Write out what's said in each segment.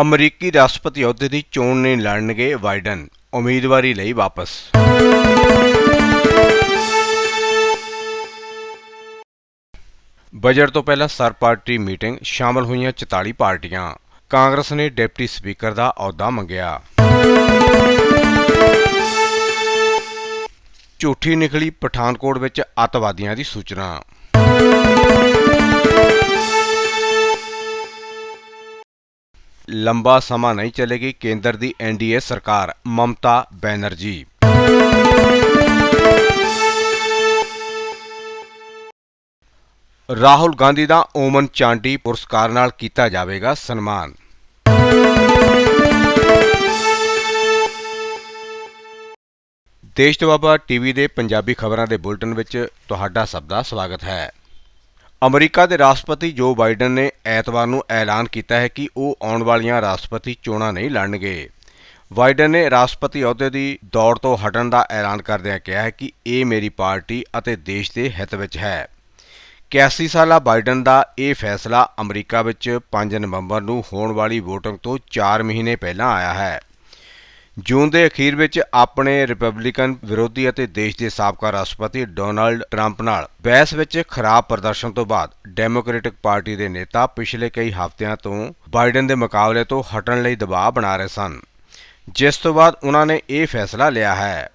ਅਮਰੀਕੀ ਰਾਸ਼ਟਰਪਤੀ ਅਹੁਦੇ ਦੀ ਚੋਣ ਨਹੀਂ ਲੜਨਗੇ ਬਾਈਡਨ। ਉਮੀਦਵਾਰੀ ਲਈ ਵਾਪਸ। ਬਜਟ ਤੋਂ ਪਹਿਲਾਂ ਸਰ ਪਾਰਟੀ ਮੀਟਿੰਗ ਸ਼ਾਮਲ ਹੋਈਆਂ 44 ਪਾਰਟੀਆਂ। ਕਾਂਗਰਸ ਨੇ ਡਿਪਟੀ ਸਪੀਕਰ ਦਾ ਅਹੁਦਾ ਮੰਗਿਆ। ਝੂਠੀ ਨਿਕਲੀ ਪਠਾਨਕੋਟ ਵਿੱਚ ਅੱਤਵਾਦੀਆਂ ਦੀ ਸੂਚਨਾ। ਲੰਬਾ ਸਮਾਂ ਨਹੀਂ ਚੱਲੇਗੀ ਕੇਂਦਰ ਦੀ ਐਨਡੀਏ ਸਰਕਾਰ, ਮਮਤਾ ਬੈਨਰਜੀ। ਰਾਹੁਲ ਗਾਂਧੀ ਦਾ ਓਮਨ ਚਾਂਡੀ ਪੁਰਸਕਾਰ ਨਾਲ ਕੀਤਾ ਜਾਵੇਗਾ ਸਨਮਾਨ। ਦੇਸ਼ ਦੁਆਬਾ ਟੀਵੀ ਦੇ ਪੰਜਾਬੀ ਖਬਰਾਂ ਦੇ ਬੁਲਟਨ ਵਿੱਚ ਤੁਹਾਡਾ ਸਭ ਦਾ ਸਵਾਗਤ ਹੈ। ਅਮਰੀਕਾ ਦੇ ਰਾਸ਼ਟਰਪਤੀ ਜੋ ਬਾਈਡਨ ਨੇ ਐਤਵਾਰ ਨੂੰ ਐਲਾਨ ਕੀਤਾ ਹੈ ਕਿ ਉਹ ਆਉਣ ਵਾਲੀਆਂ ਰਾਸ਼ਟਰਪਤੀ ਚੋਣਾਂ ਨਹੀਂ ਲੜਨਗੇ। ਬਾਈਡਨ ਨੇ ਰਾਸ਼ਟਰਪਤੀ ਅਹੁਦੇ ਦੀ ਦੌੜ ਤੋਂ ਹਟਣ ਦਾ ਐਲਾਨ ਕਰਦਿਆਂ ਕਿਹਾ ਹੈ ਕਿ ਇਹ ਮੇਰੀ ਪਾਰਟੀ ਅਤੇ ਦੇਸ਼ ਦੇ ਹਿੱਤ ਵਿੱਚ ਹੈ। 81 ਸਾਲਾ ਬਾਈਡਨ ਦਾ ਇਹ ਫੈਸਲਾ ਅਮਰੀਕਾ ਵਿੱਚ 5 ਨਵੰਬਰ ਨੂੰ ਹੋਣ ਵਾਲੀ VOTING ਤੋਂ 4 ਮਹੀਨੇ ਪਹਿਲਾਂ ਆਇਆ ਹੈ। ਜੂਨ ਦੇ ਅਖੀਰ ਵਿੱਚ ਆਪਣੇ ਰਿਪਬਲਿਕਨ ਵਿਰੋਧੀ ਅਤੇ ਦੇਸ਼ ਦੇ ਸਾਬਕਾ ਰਾਸ਼ਟਰਪਤੀ ਡੋਨਾਲਡ ਟਰੰਪ ਨਾਲ ਬਹਿਸ ਵਿੱਚ ਖਰਾਬ ਪ੍ਰਦਰਸ਼ਨ ਤੋਂ ਬਾਅਦ ਡੈਮੋਕ੍ਰੈਟਿਕ ਪਾਰਟੀ ਦੇ ਨੇਤਾ ਪਿਛਲੇ ਕਈ ਹਫ਼ਤਿਆਂ ਤੋਂ ਬਾਈਡਨ ਦੇ ਮੁਕਾਬਲੇ ਤੋਂ ਹਟਣ ਲਈ ਦਬਾਅ ਬਣਾ ਰਹੇ ਸਨ। ਜਿਸ ਤੋਂ ਬਾਅਦ ਉਹਨਾਂ ਨੇ ਇਹ ਫੈਸਲਾ ਲਿਆ ਹੈ।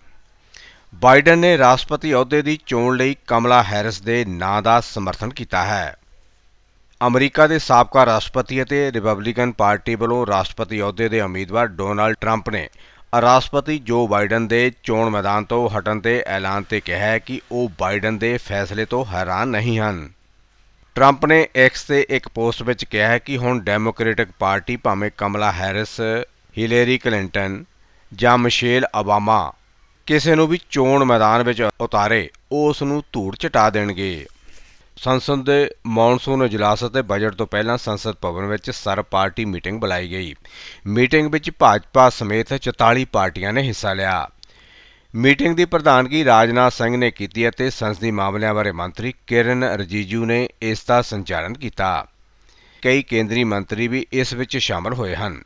ਬਾਈਡਨ ਨੇ ਰਾਸ਼ਟਰਪਤੀ ਅਹੁਦੇ ਦੀ ਚੋਣ ਲਈ ਕਮਲਾ ਹੈਰਿਸ ਦੇ ਨਾਂ ਦਾ ਸਮਰਥਨ ਕੀਤਾ ਹੈ। ਅਮਰੀਕਾ ਦੇ ਸਾਬਕਾ ਰਾਸ਼ਟਰਪਤੀ ਅਤੇ ਰਿਪਬਲਿਕਨ ਪਾਰਟੀ ਵੱਲੋਂ ਰਾਸ਼ਟਰਪਤੀ ਅਹੁਦੇ ਦੇ ਉਮੀਦਵਾਰ ਡੋਨਾਲਡ ਟਰੰਪ ਨੇ ਰਾਸ਼ਟਰਪਤੀ ਜੋ ਬਾਈਡਨ ਦੇ ਚੋਣ ਮੈਦਾਨ ਤੋਂ ਹਟਣ ਦੇ ਐਲਾਨ ਤੇ ਕਿਹਾ ਹੈ ਕਿ ਉਹ ਬਾਈਡਨ ਦੇ ਫੈਸਲੇ ਤੋਂ ਹੈਰਾਨ ਨਹੀਂ ਹਨ। ਟਰੰਪ ਨੇ ਐਕਸ ਤੇ ਇੱਕ ਪੋਸਟ ਵਿੱਚ ਕਿਹਾ ਹੈ ਕਿ ਹੁਣ ਡੈਮੋਕ੍ਰੈਟਿਕ ਪਾਰਟੀ ਭਾਵੇਂ ਕਮਲਾ ਹੈਰਿਸ, ਹਿਲੇਰੀ ਕਲਿੰਟਨ ਜਾਂ ਮਿਸ਼ੇਲ ਓਬਾਮਾ ਕਿਸੇ ਨੂੰ ਵੀ ਚੋਣ ਮੈਦਾਨ ਵਿੱਚ ਉਤਾਰੇ ਉਹ ਉਸ ਨੂੰ ਧੂੜ ਚਟਾ ਦੇਣਗੇ। ਸੰਸਦ ਦੇ ਮੌਨਸੂਨ ਇਜਲਾਸ ਅਤੇ ਬਜਟ ਤੋਂ ਪਹਿਲਾਂ ਸੰਸਦ ਭਵਨ ਵਿੱਚ ਸਰਬ ਪਾਰਟੀ ਮੀਟਿੰਗ ਬੁਲਾਈ ਗਈ। ਮੀਟਿੰਗ ਵਿੱਚ ਭਾਜਪਾ ਸਮੇਤ 44 ਪਾਰਟੀਆਂ ਨੇ ਹਿੱਸਾ ਲਿਆ। ਮੀਟਿੰਗ ਦੀ ਪ੍ਰਧਾਨਗੀ ਰਾਜਨਾਥ ਸਿੰਘ ਨੇ ਕੀਤੀ ਅਤੇ ਸੰਸਦੀ ਮਾਮਲਿਆਂ ਬਾਰੇ ਮੰਤਰੀ ਕਿਰਨ ਰਜੀਜੂ ਨੇ ਇਸ ਦਾ ਸੰਚਾਲਨ ਕੀਤਾ। ਕਈ ਕੇਂਦਰੀ ਮੰਤਰੀ ਵੀ ਇਸ ਵਿੱਚ ਸ਼ਾਮਲ ਹੋਏ ਹਨ।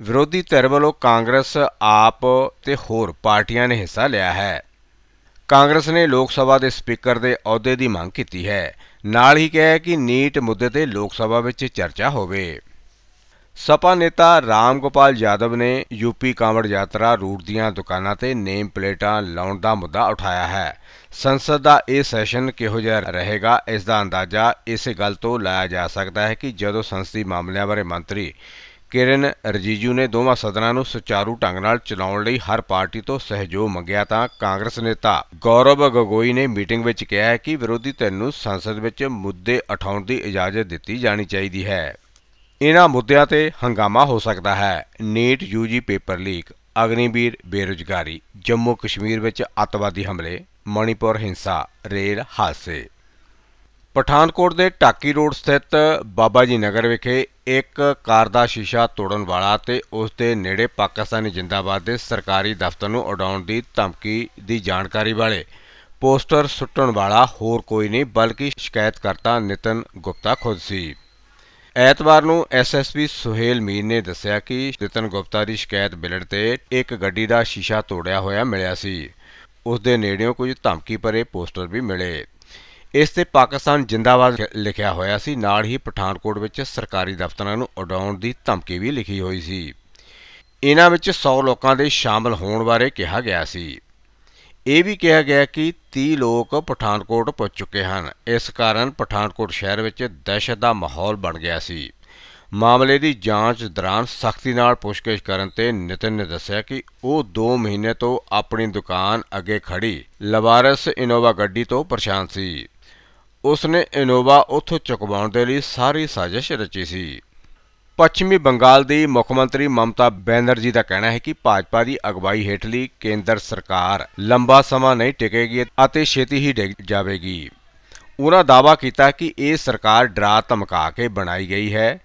ਵਿਰੋਧੀ ਧਿਰ ਵੱਲੋਂ ਕਾਂਗਰਸ, ਆਪ ਤੇ ਹੋਰ ਪਾਰਟੀਆਂ ਨੇ ਹਿੱਸਾ ਲਿਆ ਹੈ। ਕਾਂਗਰਸ ਨੇ ਲੋਕ ਸਭਾ ਦੇ ਸਪੀਕਰ ਦੇ ਅਹੁਦੇ ਦੀ ਮੰਗ ਕੀਤੀ ਹੈ। ਨਾਲ ਹੀ ਕਿਹਾ ਕਿ ਨੀਟ ਮੁੱਦੇ ਤੇ ਲੋਕ ਸਭਾ ਵਿੱਚ ਚਰਚਾ ਹੋਵੇ। ਸਪਾ ਨੇਤਾ ਰਾਮ ਗੋਪਾਲ ਯਾਦਵ ਨੇ ਯੂਪੀ ਕਾਂਵੜ ਯਾਤਰਾ ਰੂਟ ਦੀਆਂ ਦੁਕਾਨਾਂ ਤੇ ਨੇਮ ਪਲੇਟਾਂ ਲਾਉਣ ਦਾ ਮੁੱਦਾ ਉਠਾਇਆ ਹੈ। ਸੰਸਦ ਦਾ ਇਹ ਸੈਸ਼ਨ ਕਿਹੋ ਜਿਹਾ ਰਹੇਗਾ, ਇਸ ਦਾ ਅੰਦਾਜ਼ਾ ਇਸੇ ਗੱਲ ਤੋਂ ਲਾਇਆ ਜਾ ਸਕਦਾ ਹੈ ਕਿ ਜਦੋਂ ਸੰਸਦੀ ਮਾਮਲਿਆਂ ਬਾਰੇ ਮੰਤਰੀ ਕਿਰਨ ਰਜੀਜੂ ਨੇ ਦੋਵਾਂ ਸਦਨਾਂ ਨੂੰ ਸੁਚਾਰੂ ਢੰਗ ਨਾਲ ਚਲਾਉਣ ਲਈ ਹਰ ਪਾਰਟੀ ਤੋਂ ਸਹਿਯੋਗ ਮੰਗਿਆ ਤਾਂ ਕਾਂਗਰਸ ਨੇਤਾ ਗੌਰਵ ਗਗੋਈ ਨੇ ਮੀਟਿੰਗ ਵਿੱਚ ਕਿਹਾ ਕਿ ਵਿਰੋਧੀ ਧਿਰ ਨੂੰ ਸੰਸਦ ਵਿੱਚ ਮੁੱਦੇ ਉਠਾਉਣ ਦੀ ਇਜਾਜ਼ਤ ਦਿੱਤੀ ਜਾਣੀ ਚਾਹੀਦੀ ਹੈ। ਇਹਨਾਂ ਮੁੱਦਿਆਂ ਤੇ ਹੰਗਾਮਾ ਹੋ ਸਕਦਾ ਹੈ। NEET UG paper leak, Agniveer ਬੇਰੁਜ਼ਗਾਰੀ, ਜੰਮੂ ਕਸ਼ਮੀਰ ਵਿੱਚ ਅੱਤਵਾਦੀ ਹਮਲੇ, ਮਣੀਪੁਰ ਹਿੰਸਾ, ਰੇਲ ਹਾਦਸੇ। ਪਠਾਨਕੋਟ ਦੇ ਟਾਕੀ ਰੋਡ ਸਥਿਤ ਬਾਬਾ ਜੀ ਨਗਰ ਵਿਖੇ ਇੱਕ ਕਾਰ ਦਾ ਸ਼ੀਸ਼ਾ ਤੋੜਨ ਵਾਲਾ ਤੇ ਉਸ ਦੇ ਨੇੜੇ ਪਾਕਿਸਤਾਨੀ ਜਿੰਦਾਬਾਦ ਦੇ ਸਰਕਾਰੀ ਦਫ਼ਤਰ ਨੂੰ ਉਡਾਉਣ ਦੀ ਧਮਕੀ ਦੀ ਜਾਣਕਾਰੀ ਵਾਲੇ ਪੋਸਟਰ ਸੁੱਟਣ ਵਾਲਾ ਹੋਰ ਕੋਈ ਨਹੀਂ, ਬਲਕਿ ਸ਼ਿਕਾਇਤਕਰਤਾ ਨਿਤਨ ਗੁਪਤਾ ਖੁਦ ਸੀ। ਐਤਵਾਰ ਨੂੰ ਐਸਐਸਪੀ ਸੁਹੇਲ ਮੀਰ ਨੇ ਦੱਸਿਆ ਕਿ ਨਿਤਨ ਗੁਪਤਾ ਦੀ ਸ਼ਿਕਾਇਤ ਮਿਲਣ ਤੇ ਇੱਕ ਗੱਡੀ ਦਾ ਸ਼ੀਸ਼ਾ ਤੋੜਿਆ ਹੋਇਆ ਮਿਲਿਆ ਸੀ। ਉਸ ਦੇ ਨੇੜਿਓਂ ਕੁਝ ਧਮਕੀ ਭਰੇ ਪੋਸਟਰ ਵੀ ਮਿਲੇ। ਇਸ ਤੇ ਪਾਕਿਸਤਾਨ ਜਿੰਦਾਬਾਦ ਲਿਖਿਆ ਹੋਇਆ ਸੀ। ਨਾਲ ਹੀ ਪਠਾਨਕੋਟ ਵਿੱਚ ਸਰਕਾਰੀ ਦਫ਼ਤਰਾਂ ਨੂੰ ਉਡਾਉਣ ਦੀ ਧਮਕੀ ਵੀ ਲਿਖੀ ਹੋਈ ਸੀ। ਇਹਨਾਂ ਵਿੱਚ 100 ਲੋਕਾਂ ਦੇ ਸ਼ਾਮਲ ਹੋਣ ਬਾਰੇ ਕਿਹਾ ਗਿਆ ਸੀ। ਇਹ ਵੀ ਕਿਹਾ ਗਿਆ ਕਿ 30 ਲੋਕ ਪਠਾਨਕੋਟ ਪਹੁੰਚ ਚੁੱਕੇ ਹਨ। ਇਸ ਕਾਰਨ ਪਠਾਨਕੋਟ ਸ਼ਹਿਰ ਵਿੱਚ ਦਹਿਸ਼ਤ ਦਾ ਮਾਹੌਲ ਬਣ ਗਿਆ ਸੀ। ਮਾਮਲੇ ਦੀ ਜਾਂਚ ਦੌਰਾਨ ਸਖਤੀ ਨਾਲ ਪੁੱਛਗਿੱਛ ਕਰਨ ਤੇ ਨਿਤਿਨ ਨੇ ਦੱਸਿਆ ਕਿ ਉਹ 2 ਮਹੀਨੇ ਤੋਂ ਆਪਣੀ ਦੁਕਾਨ ਅੱਗੇ ਖੜੀ ਲਵਾਰਸ ਇਨੋਵਾ ਗੱਡੀ ਤੋਂ ਪਰੇਸ਼ਾਨ ਸੀ। ਉਸ ਨੇ ਇਨੋਵਾ ਉੱਥੋਂ ਚੁਕਵਾਉਣ ਦੇ ਲਈ ਸਾਰੀ ਸਾਜ਼ਿਸ਼ ਰਚੀ ਸੀ। ਪੱਛਮੀ ਬੰਗਾਲ ਦੀ ਮੁੱਖ ਮੰਤਰੀ ਮਮਤਾ ਬੈਨਰਜੀ ਦਾ ਕਹਿਣਾ ਹੈ ਕਿ ਭਾਜਪਾ ਦੀ ਅਗਵਾਈ ਹੇਠਲੀ ਕੇਂਦਰ ਸਰਕਾਰ ਲੰਬਾ ਸਮਾਂ ਨਹੀਂ ਟਿਕੇਗੀ ਅਤੇ ਛੇਤੀ ਹੀ ਡਿੱਗ ਜਾਵੇਗੀ। ਉਹਨਾਂ ਦਾਅਵਾ ਕੀਤਾ ਕਿ ਇਹ ਸਰਕਾਰ ਡਰਾ ਧਮਕਾ ਕੇ ਬਣਾਈ ਗਈ ਹੈ।